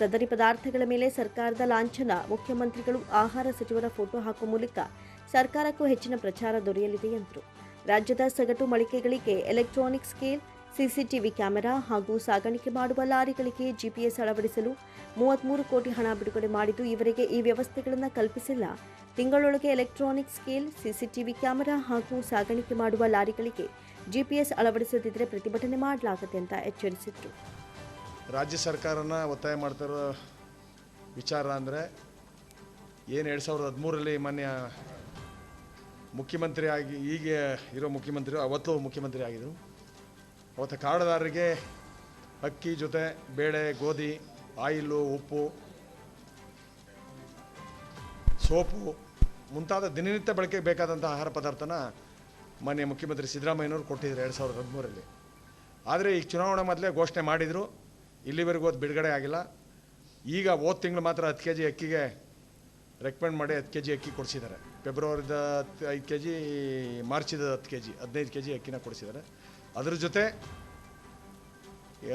ಸದರಿ ಪದಾರ್ಥಗಳ ಮೇಲೆ ಸರ್ಕಾರದ ಲಾಂಛನ, ಮುಖ್ಯಮಂತ್ರಿಗಳು ಆಹಾರ ಸಚಿವರ ಫೋಟೋ ಹಾಕುವ ಮೂಲಕ ಸರ್ಕಾರಕ್ಕೂ ಹೆಚ್ಚಿನ ಪ್ರಚಾರ ದೊರೆಯಲಿದೆ ಎಂದರು. ರಾಜ್ಯದ ಸಗಟು ಮಳಿಗೆಗಳಿಗೆ ಎಲೆಕ್ಟ್ರಾನಿಕ್ ಸ್ಕೇಲ್ ಸಿಸಿಟಿವಿ ಕ್ಯಾಮೆರಾ ಹಾಗೂ ಸಾಗಾಣಿಕೆ ಮಾಡುವ ಲಾರಿಗಳಿಗೆ ಜಿಪಿಎಸ್ ಅಳವಡಿಸಲು ಮೂವತ್ಮೂರು ಕೋಟಿ ಹಣ ಬಿಡುಗಡೆ ಮಾಡಿದ್ದು, ಇವರಿಗೆ ಈ ವ್ಯವಸ್ಥೆಗಳನ್ನು ಕಲ್ಪಿಸಿಲ್ಲ. ತಿಂಗಳೊಳಗೆ ಎಲೆಕ್ಟ್ರಾನಿಕ್ ಸ್ಕೇಲ್, ಸಿಸಿಟಿವಿ ಕ್ಯಾಮೆರಾ ಹಾಗೂ ಸಾಗಾಣಿಕೆ ಮಾಡುವ ಲಾರಿಗಳಿಗೆ ಜಿಪಿಎಸ್ ಅಳವಡಿಸದಿದ್ದರೆ ಪ್ರತಿಭಟನೆ ಮಾಡಲಾಗುತ್ತೆ ಅಂತ ಎಚ್ಚರಿಸಿತ್ತು ರಾಜ್ಯ ಸರ್ಕಾರನ ಒತ್ತಾಯ ಮಾಡ್ತಿರೋ ವಿಚಾರ ಅಂದರೆ ಏನು ಎರಡು ಸಾವಿರದ ಹದಿಮೂರರಲ್ಲಿ ಮಾನ್ಯ ಮುಖ್ಯಮಂತ್ರಿ ಆಗಿ, ಈಗ ಇರೋ ಮುಖ್ಯಮಂತ್ರಿ, ಅವತ್ತು ಮುಖ್ಯಮಂತ್ರಿ ಆಗಿದ್ದರು ಅವತ್ತು ಕಾಡದಾರರಿಗೆ ಅಕ್ಕಿ ಜೊತೆ ಬೇಳೆ, ಗೋಧಿ, ಆಯಿಲು, ಉಪ್ಪು, ಸೋಪು, ಮುಂತಾದ ದಿನನಿತ್ಯ ಬಳಕೆಗೆ ಬೇಕಾದಂಥ ಆಹಾರ ಪದಾರ್ಥನ ಮಾನ್ಯ ಮುಖ್ಯಮಂತ್ರಿ ಸಿದ್ದರಾಮಯ್ಯನವರು ಕೊಟ್ಟಿದ್ದಾರೆ ಎರಡು ಸಾವಿರದ ಹದಿಮೂರಲ್ಲಿ. ಆದರೆ ಈ ಚುನಾವಣೆ ಮೊದಲೇ ಘೋಷಣೆ ಮಾಡಿದರು, ಇಲ್ಲಿವರೆಗೂ ಅದು ಬಿಡುಗಡೆ ಆಗಿಲ್ಲ. ಈಗ ಹೋದ ತಿಂಗಳು ಮಾತ್ರ ಹತ್ತು ಕೆ ಜಿ ಅಕ್ಕಿಗೆ ರೆಕಮೆಂಡ್ ಮಾಡಿ ಹತ್ತು ಕೆ ಜಿ ಅಕ್ಕಿ ಕೊಡಿಸಿದ್ದಾರೆ. ಫೆಬ್ರವರಿದ ಹತ್ತು ಐದು ಕೆ ಜಿ ಮಾರ್ಚಿದ ಹತ್ತು ಕೆ ಜಿ ಹದಿನೈದು ಕೆ ಜಿ ಅಕ್ಕಿನ ಕೊಡಿಸಿದ್ದಾರೆ. ಅದ್ರ ಜೊತೆ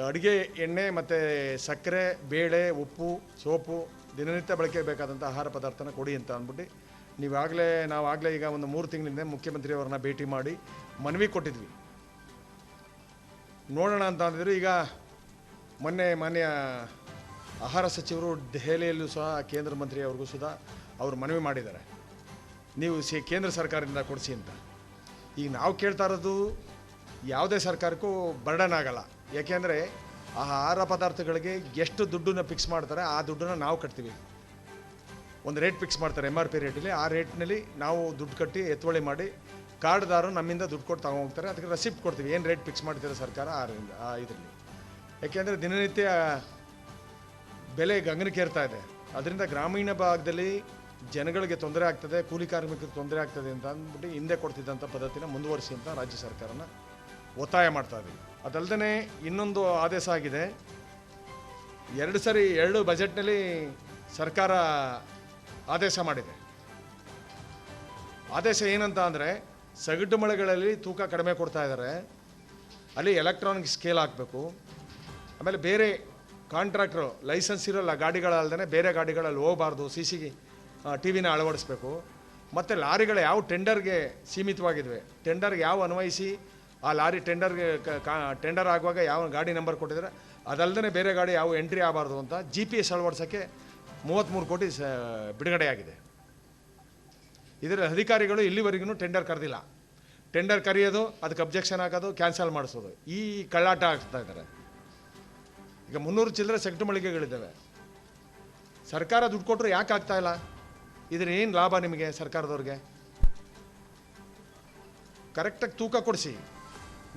ಅಡುಗೆ, ಎಣ್ಣೆ ಮತ್ತು ಸಕ್ಕರೆ, ಬೇಳೆ, ಉಪ್ಪು, ಸೋಪು, ದಿನನಿತ್ಯ ಬಳಕೆ ಬೇಕಾದಂಥ ಆಹಾರ ಪದಾರ್ಥನ ಕೊಡಿ ಅಂತ ಅಂದ್ಬಿಟ್ಟು, ನೀವಾಗಲೇ, ನಾವಾಗಲೇ ಈಗ ಒಂದು ಮೂರು ತಿಂಗಳಿಂದ ಮುಖ್ಯಮಂತ್ರಿಯವರನ್ನ ಭೇಟಿ ಮಾಡಿ ಮನವಿ ಕೊಟ್ಟಿದ್ವಿ. ನೋಡೋಣ ಅಂತ ಅಂದಿದ್ರು, ಈಗ ಮೊನ್ನೆ ಮಾನ್ಯ ಆಹಾರ ಸಚಿವರು ದೆಹಲಿಯಲ್ಲೂ ಸಹ ಕೇಂದ್ರ ಮಂತ್ರಿ ಸುಧಾ ಅವರು ಮನವಿ ಮಾಡಿದ್ದಾರೆ. ನೀವು ಸಿ ಕೇಂದ್ರ ಸರ್ಕಾರದಿಂದ ಕೊಡಿಸಿ ಅಂತ. ಈಗ ನಾವು ಕೇಳ್ತಾ ಇರೋದು ಯಾವುದೇ ಸರ್ಕಾರಕ್ಕೂ ಬರ್ಡನ್ ಆಗಲ್ಲ. ಯಾಕೆಂದರೆ ಆ ಆಹಾರ ಪದಾರ್ಥಗಳಿಗೆ ಎಷ್ಟು ದುಡ್ಡನ್ನ ಫಿಕ್ಸ್ ಮಾಡ್ತಾರೆ, ಆ ದುಡ್ಡನ್ನ ನಾವು ಕಟ್ತೀವಿ. ಒಂದು ರೇಟ್ ಫಿಕ್ಸ್ ಮಾಡ್ತಾರೆ ಎಂ ಆರ್ ಪಿ ರೇಟಲ್ಲಿ ಆ ರೇಟ್ನಲ್ಲಿ ನಾವು ದುಡ್ಡು ಕಟ್ಟಿ ಎತ್ತುವಳಿ ಮಾಡಿ ಕಾರ್ಡ್ದಾರು ನಮ್ಮಿಂದ ದುಡ್ಡು ಕೊಟ್ಟು ತಗೊಂಡೋಗ್ತಾರೆ ಅದಕ್ಕೆ ರಸೀಪ್ಟ್ ಕೊಡ್ತೀವಿ. ಏನು ರೇಟ್ ಫಿಕ್ಸ್ ಮಾಡ್ತಿದ್ದಾರೆ ಸರ್ಕಾರ ಆ ರೇಂಜ್- ಆ ಇದರಲ್ಲಿ. ಯಾಕೆಂದರೆ ದಿನನಿತ್ಯ ಬೆಲೆ ಗಗನಕ್ಕೇರ್ತಾ ಇದೆ. ಅದರಿಂದ ಗ್ರಾಮೀಣ ಭಾಗದಲ್ಲಿ ಜನಗಳಿಗೆ ತೊಂದರೆ ಆಗ್ತದೆ, ಕೂಲಿ ಕಾರ್ಮಿಕರಿಗೆ ತೊಂದರೆ ಆಗ್ತದೆ ಅಂತ ಅಂದ್ಬಿಟ್ಟು ಹಿಂದೆ ಕೊಡ್ತಿದ್ದಂಥ ಪದ್ಧತಿನ ಮುಂದುವರಿಸಿ ಅಂತ ರಾಜ್ಯ ಸರ್ಕಾರನ ಒತ್ತಾಯ ಮಾಡ್ತಾ ಇದ್ದೀವಿ. ಅದಲ್ಲದೆ ಇನ್ನೊಂದು ಆದೇಶ ಆಗಿದೆ. ಎರಡು ಸರಿ ಎರಡು ಬಜೆಟ್ನಲ್ಲಿ ಸರ್ಕಾರ ಆದೇಶ ಮಾಡಿದೆ. ಆದೇಶ ಏನಂತ ಅಂದರೆ ಸಗಟು ಮಳೆಗಳಲ್ಲಿ ತೂಕ ಕಡಿಮೆ ಕೊಡ್ತಾ ಇದ್ದಾರೆ. ಅಲ್ಲಿ ಎಲೆಕ್ಟ್ರಾನಿಕ್ ಸ್ಕೇಲ್ ಹಾಕಬೇಕು. ಆಮೇಲೆ ಬೇರೆ ಕಾಂಟ್ರಾಕ್ಟ್ರು ಲೈಸೆನ್ಸ್ ಇರೋಲ್ಲ ಗಾಡಿಗಳಲ್ಲದೆ ಬೇರೆ ಗಾಡಿಗಳಲ್ಲಿ ಹೋಗಬಾರ್ದು ಸಿ ಸಿ ಟಿ ವಿನ ಅಳವಡಿಸ್ಬೇಕು. ಮತ್ತು ಲಾರಿಗಳು ಯಾವ ಟೆಂಡರ್ಗೆ ಸೀಮಿತವಾಗಿದ್ವೆ. ಟೆಂಡರ್ಗೆ ಯಾವ ಅನ್ವಯಿಸಿ ಆ ಲಾರಿ ಟೆಂಡರ್ಗೆ ಟೆಂಡರ್ ಆಗುವಾಗ ಯಾವ ಗಾಡಿ ನಂಬರ್ ಕೊಟ್ಟಿದ್ದಾರೆ ಅದಲ್ಲದೆ ಬೇರೆ ಗಾಡಿ ಯಾವ ಎಂಟ್ರಿ ಆಗಬಾರ್ದು ಅಂತ ಜಿ ಪಿ ಎಸ್ ಅಳವಡಿಸೋಕ್ಕೆ ಮೂವತ್ತ್ಮೂರು ಕೋಟಿ ಸ ಬಿಡುಗಡೆಯಾಗಿದೆ ಇದರ ಅಧಿಕಾರಿಗಳು ಇಲ್ಲಿವರೆಗೂ ಟೆಂಡರ್ ಕರೆದಿಲ್ಲ. ಟೆಂಡರ್ ಕರೆಯೋದು, ಅದಕ್ಕೆ ಅಬ್ಜೆಕ್ಷನ್ ಹಾಕೋದು ಕ್ಯಾನ್ಸಲ್ ಮಾಡಿಸೋದು. ಈ ಕಳ್ಳಾಟ ಆಗ್ತಾ ಇದ್ದಾರೆ. ಈಗ ಮುನ್ನೂರು ಚಿಲ್ಲರೆ ಸೆಕ್ಟು ಮಳಿಗೆಗಳಿದ್ದಾವೆ. ಸರ್ಕಾರ ದುಡ್ಡು ಕೊಟ್ಟರು ಯಾಕೆ ಆಗ್ತಾ ಇಲ್ಲ? ಇದ್ರ ಏನು ಲಾಭ ನಿಮಗೆ ಸರ್ಕಾರದವ್ರಿಗೆ? ಕರೆಕ್ಟಾಗಿ ತೂಕ ಕೊಡಿಸಿ.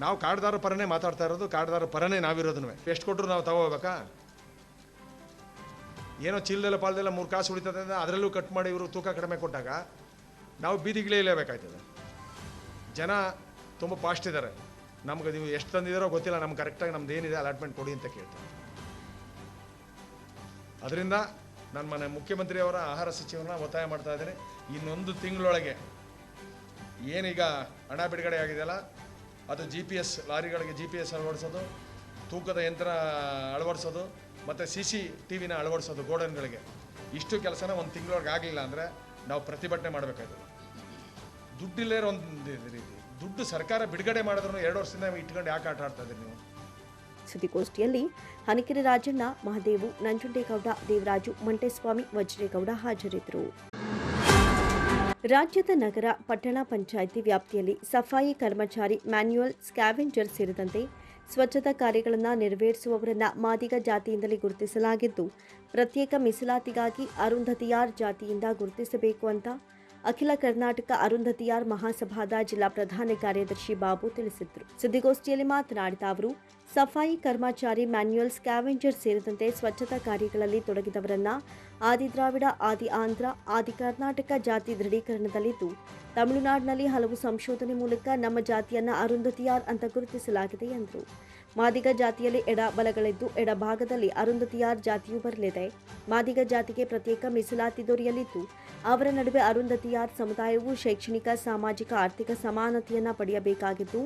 ನಾವು ಕಾಡ್ದಾರ ಪರನೇ ಮಾತಾಡ್ತಾ ಇರೋದು, ಕಾಡ್ದಾರ ಪರನೇ ನಾವಿರೋದನ್ನು ಎಷ್ಟು ಕೊಟ್ಟರು ನಾವು ತಗೋಬೇಕಾ? ಏನೋ ಚಿಲ್ಲೆಲ್ಲ ಪಾಲ್ದೆಲ್ಲ ಮೂರು ಕಾಸು ಉಳಿತದೆ ಅಂದರೆ ಅದರಲ್ಲೂ ಕಟ್ ಮಾಡಿ ಇವರು ತೂಕ ಕಡಿಮೆ ಕೊಟ್ಟಾಗ ನಾವು ಬೀದಿಗಳೇ ಇಲ್ಲಬೇಕಾಯ್ತದೆ ಜನ ತುಂಬ ಫಾಸ್ಟ್ ಇದ್ದಾರೆ ನಮ್ಗೆ ನೀವು ಎಷ್ಟು ತಂದಿದ್ದಾರೋ ಗೊತ್ತಿಲ್ಲ, ನಮ್ಗೆ ಕರೆಕ್ಟಾಗಿ ನಮ್ದು ಏನಿದೆ ಅಲಾಟ್ಮೆಂಟ್ ಕೊಡಿ ಅಂತ ಕೇಳ್ತಾರೆ. ಅದರಿಂದ ನಾನು ಮನೆ ಮುಖ್ಯಮಂತ್ರಿಯವರ ಆಹಾರ ಸಚಿವನ ಒತ್ತಾಯ ಮಾಡ್ತಾ ಇದ್ದೀನಿ. ಇನ್ನೊಂದು ತಿಂಗಳೊಳಗೆ ಏನೀಗ ಹಣ ಬಿಡುಗಡೆ ಆಗಿದೆಯಲ್ಲ ಅದು ಜಿ ಪಿ ಎಸ್ ಲಾರಿಗಳಿಗೆ ಜಿ ಪಿ ಎಸ್ ಅಳವಡಿಸೋದು, ತೂಕದ ಯಂತ್ರ ಅಳವಡಿಸೋದು, ಮತ್ತು ಸಿ ಸಿ ಟಿ ವಿನ ಅಳವಡಿಸೋದು ಗೋಡನ್ಗಳಿಗೆ. ಇಷ್ಟು ಕೆಲಸನ ಒಂದು ತಿಂಗಳೊಳಗೆ ಆಗಲಿಲ್ಲ ಅಂದರೆ ನಾವು ಪ್ರತಿಭಟನೆ ಮಾಡಬೇಕಾಯ್ತದೆ ದುಡ್ಡಿಲ್ಲೇ ಒಂದು ರೀತಿ. ದುಡ್ಡು ಸರ್ಕಾರ ಬಿಡುಗಡೆ ಮಾಡಿದ್ರು ಎರಡು ವರ್ಷದಿಂದ ಇಟ್ಕೊಂಡು ಯಾಕೆ ಆಟ ಆಡ್ತಾ ಇದ್ದೀರಿ ನೀವು? ಸುದ್ದಿಗೋಷ್ಠಿಯಲ್ಲಿ ಹನಿಕೆರೆ ರಾಜಣ್ಣ, ಮಹದೇವು, ನಂಜುಂಡೇಗೌಡ, ದೇವರಾಜು, ಮಂಟೇಸ್ವಾಮಿ, ವಜ್ರೇಗೌಡ ಹಾಜರಿದ್ದರು. ರಾಜ್ಯದ ನಗರ ಪಟ್ಟಣ ಪಂಚಾಯಿತಿ ವ್ಯಾಪ್ತಿಯಲ್ಲಿ ಸಫಾಯಿ ಕರ್ಮಚಾರಿ ಮ್ಯಾನ್ಯುಯಲ್ ಸ್ಕ್ಯಾವೆಂಜರ್ ಸೇರಿದಂತೆ ಸ್ವಚ್ಛತಾ ಕಾರ್ಯಗಳನ್ನು ನೆರವೇರಿಸುವವರನ್ನು ಮಾದಿಗ ಜಾತಿಯಿಂದಲೇ ಗುರುತಿಸಲಾಗಿದ್ದು, ಪ್ರತ್ಯೇಕ ಮೀಸಲಾತಿಗಾಗಿ ಅರುಂಧತಿಯಾರ್ ಜಾತಿಯಿಂದ ಗುರುತಿಸಬೇಕು ಅಂತ ಅಖಿಲ ಕರ್ನಾಟಕ ಅರುಂಧತಿಯಾರ್ ಮಹಾಸಭಾದ ಜಿಲ್ಲಾ ಪ್ರಧಾನ ಕಾರ್ಯದರ್ಶಿ ಬಾಬು ತಿಳಿಸಿದರು. ಸುದ್ದಿಗೋಷ್ಠಿಯಲ್ಲಿ ಮಾತನಾಡಿದ ಅವರು, ಸಫಾಯಿ ಕರ್ಮಚಾರಿ ಮ್ಯಾನ್ಯುಯಲ್ ಸ್ಕ್ಯಾವೆಂಜರ್ ಸೇರಿದಂತೆ ಸ್ವಚ್ಛತಾ ಕಾರ್ಯಗಳಲ್ಲಿ ತೊಡಗಿದವರನ್ನ ಆದಿ ದ್ರಾವಿಡ, ಆದಿ ಆಂಧ್ರ, ಆದಿ ಕರ್ನಾಟಕ ಜಾತಿ ದೃಢೀಕರಣದಲ್ಲಿದ್ದು, ತಮಿಳುನಾಡಿನಲ್ಲಿ ಹಲವು ಸಂಶೋಧನೆ ಮೂಲಕ ನಮ್ಮ ಜಾತಿಯನ್ನ ಅರುಂಧತಿಯಾರ್ ಅಂತ ಗುರುತಿಸಲಾಗಿದೆ ಎಂದರು. ಮಾದಿಗ ಜಾತಿಯಲ್ಲಿ ಎಡ ಬಲಗಳಿದ್ದು ಎಡ ಭಾಗದಲ್ಲಿ ಅರುಂಧತಿಯಾರ್ ಜಾತಿಯು ಬರಲಿದೆ. ಮಾದಿಗ ಜಾತಿಗೆ ಪ್ರತ್ಯೇಕ ಮೀಸಲಾತಿ ದೊರೆಯಲಿದ್ದು, ಅವರ ನಡುವೆ ಅರುಂಧತಿಯಾರ್ ಸಮುದಾಯವು ಶೈಕ್ಷಣಿಕ, ಸಾಮಾಜಿಕ, ಆರ್ಥಿಕ ಸಮಾನತೆಯನ್ನು ಪಡೆಯಬೇಕಾಗಿದ್ದು,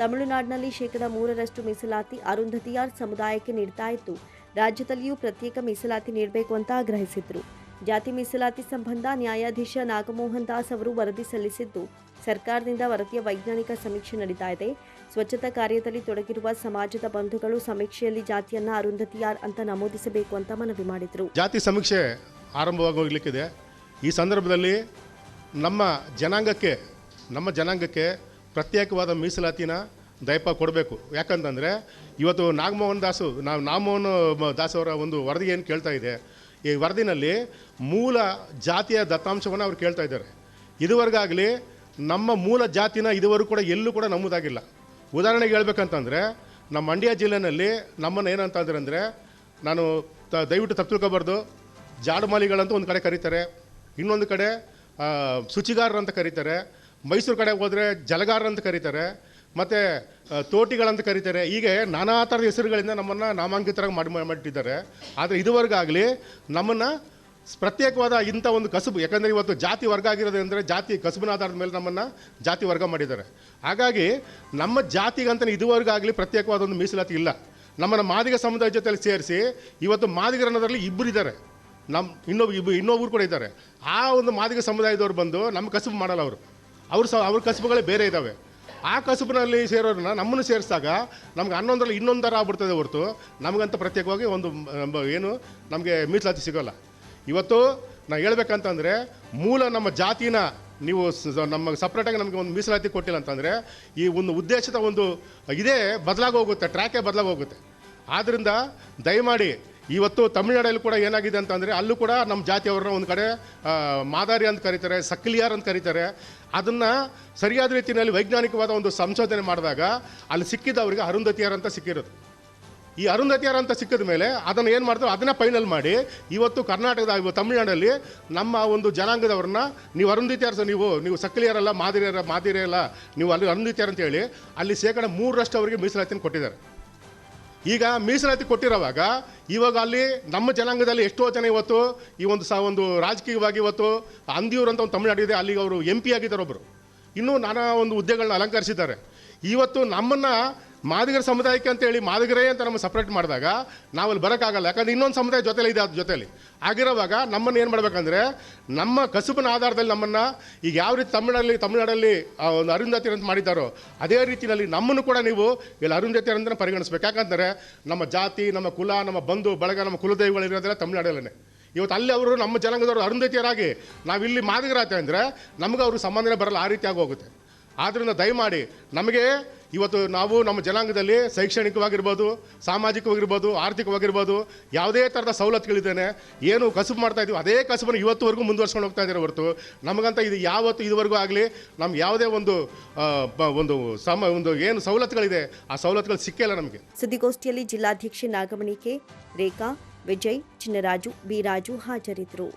ತಮಿಳುನಾಡಿನಲ್ಲಿ ಶೇಕಡ ಮೂರರಷ್ಟು ಮೀಸಲಾತಿ ಅರುಂಧತಿಯಾರ್ ಸಮುದಾಯಕ್ಕೆ ನೀಡ್ತಾ ಇತ್ತು ರಾಜ್ಯದಲ್ಲಿಯೂ ಪ್ರತ್ಯೇಕ ಮೀಸಲಾತಿ ನೀಡಬೇಕು ಅಂತ ಆಗ್ರಹಿಸಿದ್ರು. ಜಾತಿ ಮೀಸಲಾತಿ ಸಂಬಂಧ ನ್ಯಾಯಾಧೀಶ ನಾಗಮೋಹನ್ ದಾಸ್ ಅವರು ವರದಿ ಸಲ್ಲಿಸಿದ್ದು, ಸರ್ಕಾರದಿಂದ ವರದಿಯ ವೈಜ್ಞಾನಿಕ ಸಮೀಕ್ಷೆ ನಡೀತಾ ಇದೆ. ಸ್ವಚ್ಛತಾ ಕಾರ್ಯದಲ್ಲಿ ತೊಡಗಿರುವ ಸಮಾಜದ ಬಂಧುಗಳು ಸಮೀಕ್ಷೆಯಲ್ಲಿ ಜಾತಿಯನ್ನ ಅರುಂಧತಿಯಾರ್ ಅಂತ ನಮೂದಿಸಬೇಕು ಅಂತ ಮನವಿ ಮಾಡಿದರು. ಜಾತಿ ಸಮೀಕ್ಷೆ ಆರಂಭವಾಗಿ ಹೋಗ್ಲಿಕ್ಕಿದೆ ಈ ಸಂದರ್ಭದಲ್ಲಿ ನಮ್ಮ ಜನಾಂಗಕ್ಕೆ ನಮ್ಮ ಜನಾಂಗಕ್ಕೆ ಪ್ರತ್ಯೇಕವಾದ ಮೀಸಲಾತಿನ ದಯಪ ಕೊಡಬೇಕು. ಯಾಕಂತಂದರೆ ಇವತ್ತು ನಾಗಮೋಹನ್ ದಾಸು, ನಾವು ನಾಗಮೋಹನ್ ದಾಸ್ ಅವರ ಒಂದು ವರದಿ ಏನು ಕೇಳ್ತಾ ಇದೆ, ಈ ವರದಿನಲ್ಲಿ ಮೂಲ ಜಾತಿಯ ದತ್ತಾಂಶವನ್ನು ಅವ್ರು ಕೇಳ್ತಾ ಇದ್ದಾರೆ. ಇದುವರೆಗಾಗಲಿ ನಮ್ಮ ಮೂಲ ಜಾತಿನ ಇದುವರೆಗೂ ಕೂಡ ಎಲ್ಲೂ ಕೂಡ ನಮೂದಾಗಿಲ್ಲ. ಉದಾಹರಣೆಗೆ ಹೇಳ್ಬೇಕಂತಂದರೆ, ನಮ್ಮ ಮಂಡ್ಯ ಜಿಲ್ಲೆಯಲ್ಲಿ ನಮ್ಮನ್ನು ಏನಂತಂದ್ರೆ ಅಂದರೆ ನಾನು ತ, ದಯವಿಟ್ಟು ತಪ್ಪು ತಿಳ್ಕೊಬಾರ್ದು ಜಾಡುಮಾಲಿಗಳಂತ ಒಂದು ಕಡೆ ಕರೀತಾರೆ. ಇನ್ನೊಂದು ಕಡೆ ಶುಚಿಗಾರರು ಅಂತ ಕರೀತಾರೆ. ಮೈಸೂರು ಕಡೆ ಹೋದರೆ ಜಲಗಾರರು ಅಂತ ಕರೀತಾರೆ. ಮತ್ತು ತೋಟಿಗಳಂತ ಕರೀತಾರೆ. ಹೀಗೆ ನಾನಾ ಥರದ ಹೆಸರುಗಳಿಂದ ನಮ್ಮನ್ನು ನಾಮಾಂಕಿತರಾಗಿ ಮಾಡಿ, ಮಾಡಿಟ್ಟಿದ್ದಾರೆ. ಆದರೆ ಇದುವರೆಗಾಗಲಿ ನಮ್ಮನ್ನು ಪ್ರತ್ಯೇಕವಾದ ಇಂಥ ಒಂದು ಕಸುಬು, ಯಾಕಂದರೆ ಇವತ್ತು ಜಾತಿ ವರ್ಗ ಆಗಿರೋದಂದರೆ ಜಾತಿ ಕಸುಬಿನ ಆಧಾರದ ಮೇಲೆ ನಮ್ಮನ್ನು ಜಾತಿ ವರ್ಗ ಮಾಡಿದ್ದಾರೆ. ಹಾಗಾಗಿ ನಮ್ಮ ಜಾತಿಗಂತ ಇದುವರೆಗಾಗಲಿ ಪ್ರತ್ಯೇಕವಾದ ಒಂದು ಮೀಸಲಾತಿ ಇಲ್ಲ. ನಮ್ಮನ್ನು ಮಾದಿಗ ಸಮುದಾಯ ಜೊತೆಯಲ್ಲಿ ಸೇರಿಸಿ ಇವತ್ತು ಮಾದಿಗರ ಅನ್ನೋದ್ರಲ್ಲಿ ಇಬ್ಬರು ಇದ್ದಾರೆ. ನಮ್ಮ ಇನ್ನೊಬ್ಬ ಇಬ್ಬ ಇನ್ನೊಬ್ಬರು ಕೂಡ ಇದ್ದಾರೆ. ಆ ಒಂದು ಮಾದಿಗ ಸಮುದಾಯದವ್ರು ಬಂದು ನಮ್ಮ ಕಸುಬು ಮಾಡಲ್ಲ ಅವರು. ಅವ್ರು ಸಹ ಅವ್ರ ಕಸುಬುಗಳೇ ಬೇರೆ ಇದ್ದಾವೆ ಆ ಕಸುಬಿನಲ್ಲಿ ಸೇರೋರನ್ನ ನಮ್ಮನ್ನು ಸೇರಿಸಿದಾಗ ನಮ್ಗೆ ಹನ್ನೊಂದರಲ್ಲಿ ಇನ್ನೊಂದು ಥರ ಆಗ್ಬಿಡ್ತದೆ ಹೊರತು ನಮಗಂತ ಪ್ರತ್ಯೇಕವಾಗಿ ಒಂದು ಏನು ನಮಗೆ ಮೀಸಲಾತಿ ಸಿಗೋಲ್ಲ. ಇವತ್ತು ನಾ ಹೇಳ್ಬೇಕಂತಂದರೆ ಮೂಲ ನಮ್ಮ ಜಾತಿನ ನೀವು ನಮ್ಮ ಸಪ್ರೇಟಾಗಿ ನಮಗೆ ಒಂದು ಮೀಸಲಾತಿ ಕೊಟ್ಟಿಲ್ಲ ಅಂತಂದರೆ ಈ ಒಂದು ಉದ್ದೇಶದ ಒಂದು ಇದೇ ಬದಲಾಗಿ ಹೋಗುತ್ತೆ ಟ್ರ್ಯಾಕೇ ಬದಲಾಗಿ ಹೋಗುತ್ತೆ. ಆದ್ದರಿಂದ ದಯಮಾಡಿ ಇವತ್ತು ತಮಿಳ್ನಾಡಲ್ಲಿ ಕೂಡ ಏನಾಗಿದೆ ಅಂತಂದರೆ ಅಲ್ಲೂ ಕೂಡ ನಮ್ಮ ಜಾತಿಯವ್ರನ್ನ ಒಂದು ಕಡೆ ಮಾದಾರಿ ಅಂತ ಕರೀತಾರೆ, ಸಕ್ಲಿಯಾರ್ ಅಂತ ಕರೀತಾರೆ. ಅದನ್ನು ಸರಿಯಾದ ರೀತಿಯಲ್ಲಿ ವೈಜ್ಞಾನಿಕವಾದ ಒಂದು ಸಂಶೋಧನೆ ಮಾಡಿದಾಗ ಅಲ್ಲಿ ಸಿಕ್ಕಿದ್ದವರಿಗೆ ಅರುಂಧತಿಯಾರ್ ಅಂತ ಸಿಕ್ಕಿರೋದು. ಈ ಅರುಂಧತಿಯರ್ ಅಂತ ಸಿಕ್ಕಿದ ಮೇಲೆ ಅದನ್ನು ಏನು ಮಾಡ್ತಾರೆ? ಅದನ್ನ ಫೈನಲ್ ಮಾಡಿ, ಇವತ್ತು ಕರ್ನಾಟಕದ ತಮಿಳುನಾಡಲ್ಲಿ ನಮ್ಮ ಒಂದು ಜನಾಂಗದವ್ರನ್ನ ನೀವು ಅರುಂಧತಿಯರ್ ಸ- ನೀವು ನೀವು ಸಕ್ಕಲಿಯರಲ್ಲ ಮಾದಿರಿಯರ ಮಾದಿರಿಯಲ್ಲ ನೀವು ಅಲ್ಲಿ ಅರುಂಧತಿಯರ್ ಅಂತ ಹೇಳಿ ಅಲ್ಲಿ ಶೇಕಡ ಮೂರರಷ್ಟು ಅವರಿಗೆ ಮೀಸಲಾತಿನ ಕೊಟ್ಟಿದ್ದಾರೆ. ಈಗ ಮೀಸಲಾತಿ ಕೊಟ್ಟಿರೋವಾಗ ಇವಾಗ ಅಲ್ಲಿ ನಮ್ಮ ಜನಾಂಗದಲ್ಲಿ ಎಷ್ಟೋ ಜನ ಇವತ್ತು ಈ ಒಂದು ಸ, ಒಂದು ರಾಜಕೀಯವಾಗಿ ಇವತ್ತು ಅಂದಿಯೂರು ಅಂತ ಒಂದು ತಮಿಳುನಾಡಿದೆ ಅಲ್ಲಿಗೆ ಅವರು ಎಂ ಪಿ ಆಗಿದ್ದಾರೆ ಒಬ್ಬರು ಇನ್ನೂ ನಾನಾ ಒಂದು ಹುದ್ದೆಗಳನ್ನ ಅಲಂಕರಿಸಿದ್ದಾರೆ. ಇವತ್ತು ನಮ್ಮನ್ನು ಮಾದಿಗರ ಸಮುದಾಯಕ್ಕೆ ಅಂತೇಳಿ ಮಾದಿಗರೇ ಅಂತ ನಮ್ಮ ಸಪ್ರೇಟ್ ಮಾಡಿದಾಗ ನಾವಲ್ಲಿ ಬರೋಕ್ಕಾಗಲ್ಲ. ಯಾಕಂದ್ರೆ ಇನ್ನೊಂದು ಸಮುದಾಯ ಜೊತೆಲಿ ಇದೆ ಅದ್ರ ಜೊತೆಲಿ. ಆಗಿರೋವಾಗ ನಮ್ಮನ್ನು ಏನು ಮಾಡಬೇಕಂದ್ರೆ ನಮ್ಮ ಕಸುಬಿನ ಆಧಾರದಲ್ಲಿ ನಮ್ಮನ್ನು ಈಗ ಯಾವ ರೀತಿ ತಮಿಳಲ್ಲಿ ತಮಿಳ್ನಾಡಲ್ಲಿ ಒಂದು ಅರುಂಧತಿ ಅಂತ ಮಾಡಿದ್ದಾರೋ, ಅದೇ ರೀತಿಯಲ್ಲಿ ನಮ್ಮನ್ನು ಕೂಡ ನೀವು ಇಲ್ಲಿ ಅರುಂಧತಿ ಅಂತ ಪರಿಗಣಿಸ್ಬೇಕು. ಯಾಕಂದರೆ ನಮ್ಮ ಜಾತಿ, ನಮ್ಮ ಕುಲ, ನಮ್ಮ ಬಂಧು, ಬಳಗ, ನಮ್ಮ ಕುಲದೈವಗಳಿರೋದೆಲ್ಲ ತಮಿಳ್ನಾಡಲ್ಲೇ ಇವತ್ತು ಅಲ್ಲಿ ಅವರು ನಮ್ಮ ಜನಾಂಗದವರು ಅರುಂಧತಿಯರಾಗಿ ನಾವಿಲ್ಲಿ ಮಾದಿಗರಾತೆ ಅಂದರೆ ನಮಗೆ ಅವರು ಸಂಬಂಧನೇ ಬರಲ್ಲ, ಆ ರೀತಿಯಾಗಿ ಹೋಗುತ್ತೆ ಆದ್ದರಿಂದ ದಯಮಾಡಿ ನಮಗೆ ಇವತ್ತು ನಾವು ನಮ್ಮ ಜನಾಂಗದಲ್ಲಿ ಶೈಕ್ಷಣಿಕವಾಗಿರ್ಬೋದು, ಸಾಮಾಜಿಕವಾಗಿರ್ಬೋದು, ಆರ್ಥಿಕವಾಗಿರ್ಬೋದು, ಯಾವುದೇ ಥರದ ಸವಲತ್ತುಗಳಿದ್ದೇನೆ, ಏನು ಕಸುಬು ಮಾಡ್ತಾ ಇದ್ದೀವಿ ಅದೇ ಕಸುಬನ್ನು ಇವತ್ತುವರೆಗೂ ಮುಂದುವರ್ಸ್ಕೊಂಡು ಹೋಗ್ತಾ ಇದ್ದಾರೆ ಹೊರತು. ನಮಗಂತ ಇದು ಯಾವತ್ತು ಇದುವರೆಗೂ ಆಗಲಿ ನಮ್ಗೆ ಯಾವುದೇ ಒಂದು ಒಂದು ಸಮ, ಒಂದು ಏನು ಸವಲತ್ತುಗಳಿದೆ, ಆ ಸವಲತ್ತುಗಳು ಸಿಕ್ಕಿಲ್ಲ ನಮಗೆ. ಸುದ್ದಿಗೋಷ್ಠಿಯಲ್ಲಿ ಜಿಲ್ಲಾಧ್ಯಕ್ಷೆ ನಾಗಮಣಿಕೆ, ರೇಖಾ, ವಿಜಯ್, ಚಿನ್ನರಾಜು, ಬಿರಾಜು ಹಾಜರಿದ್ದರು.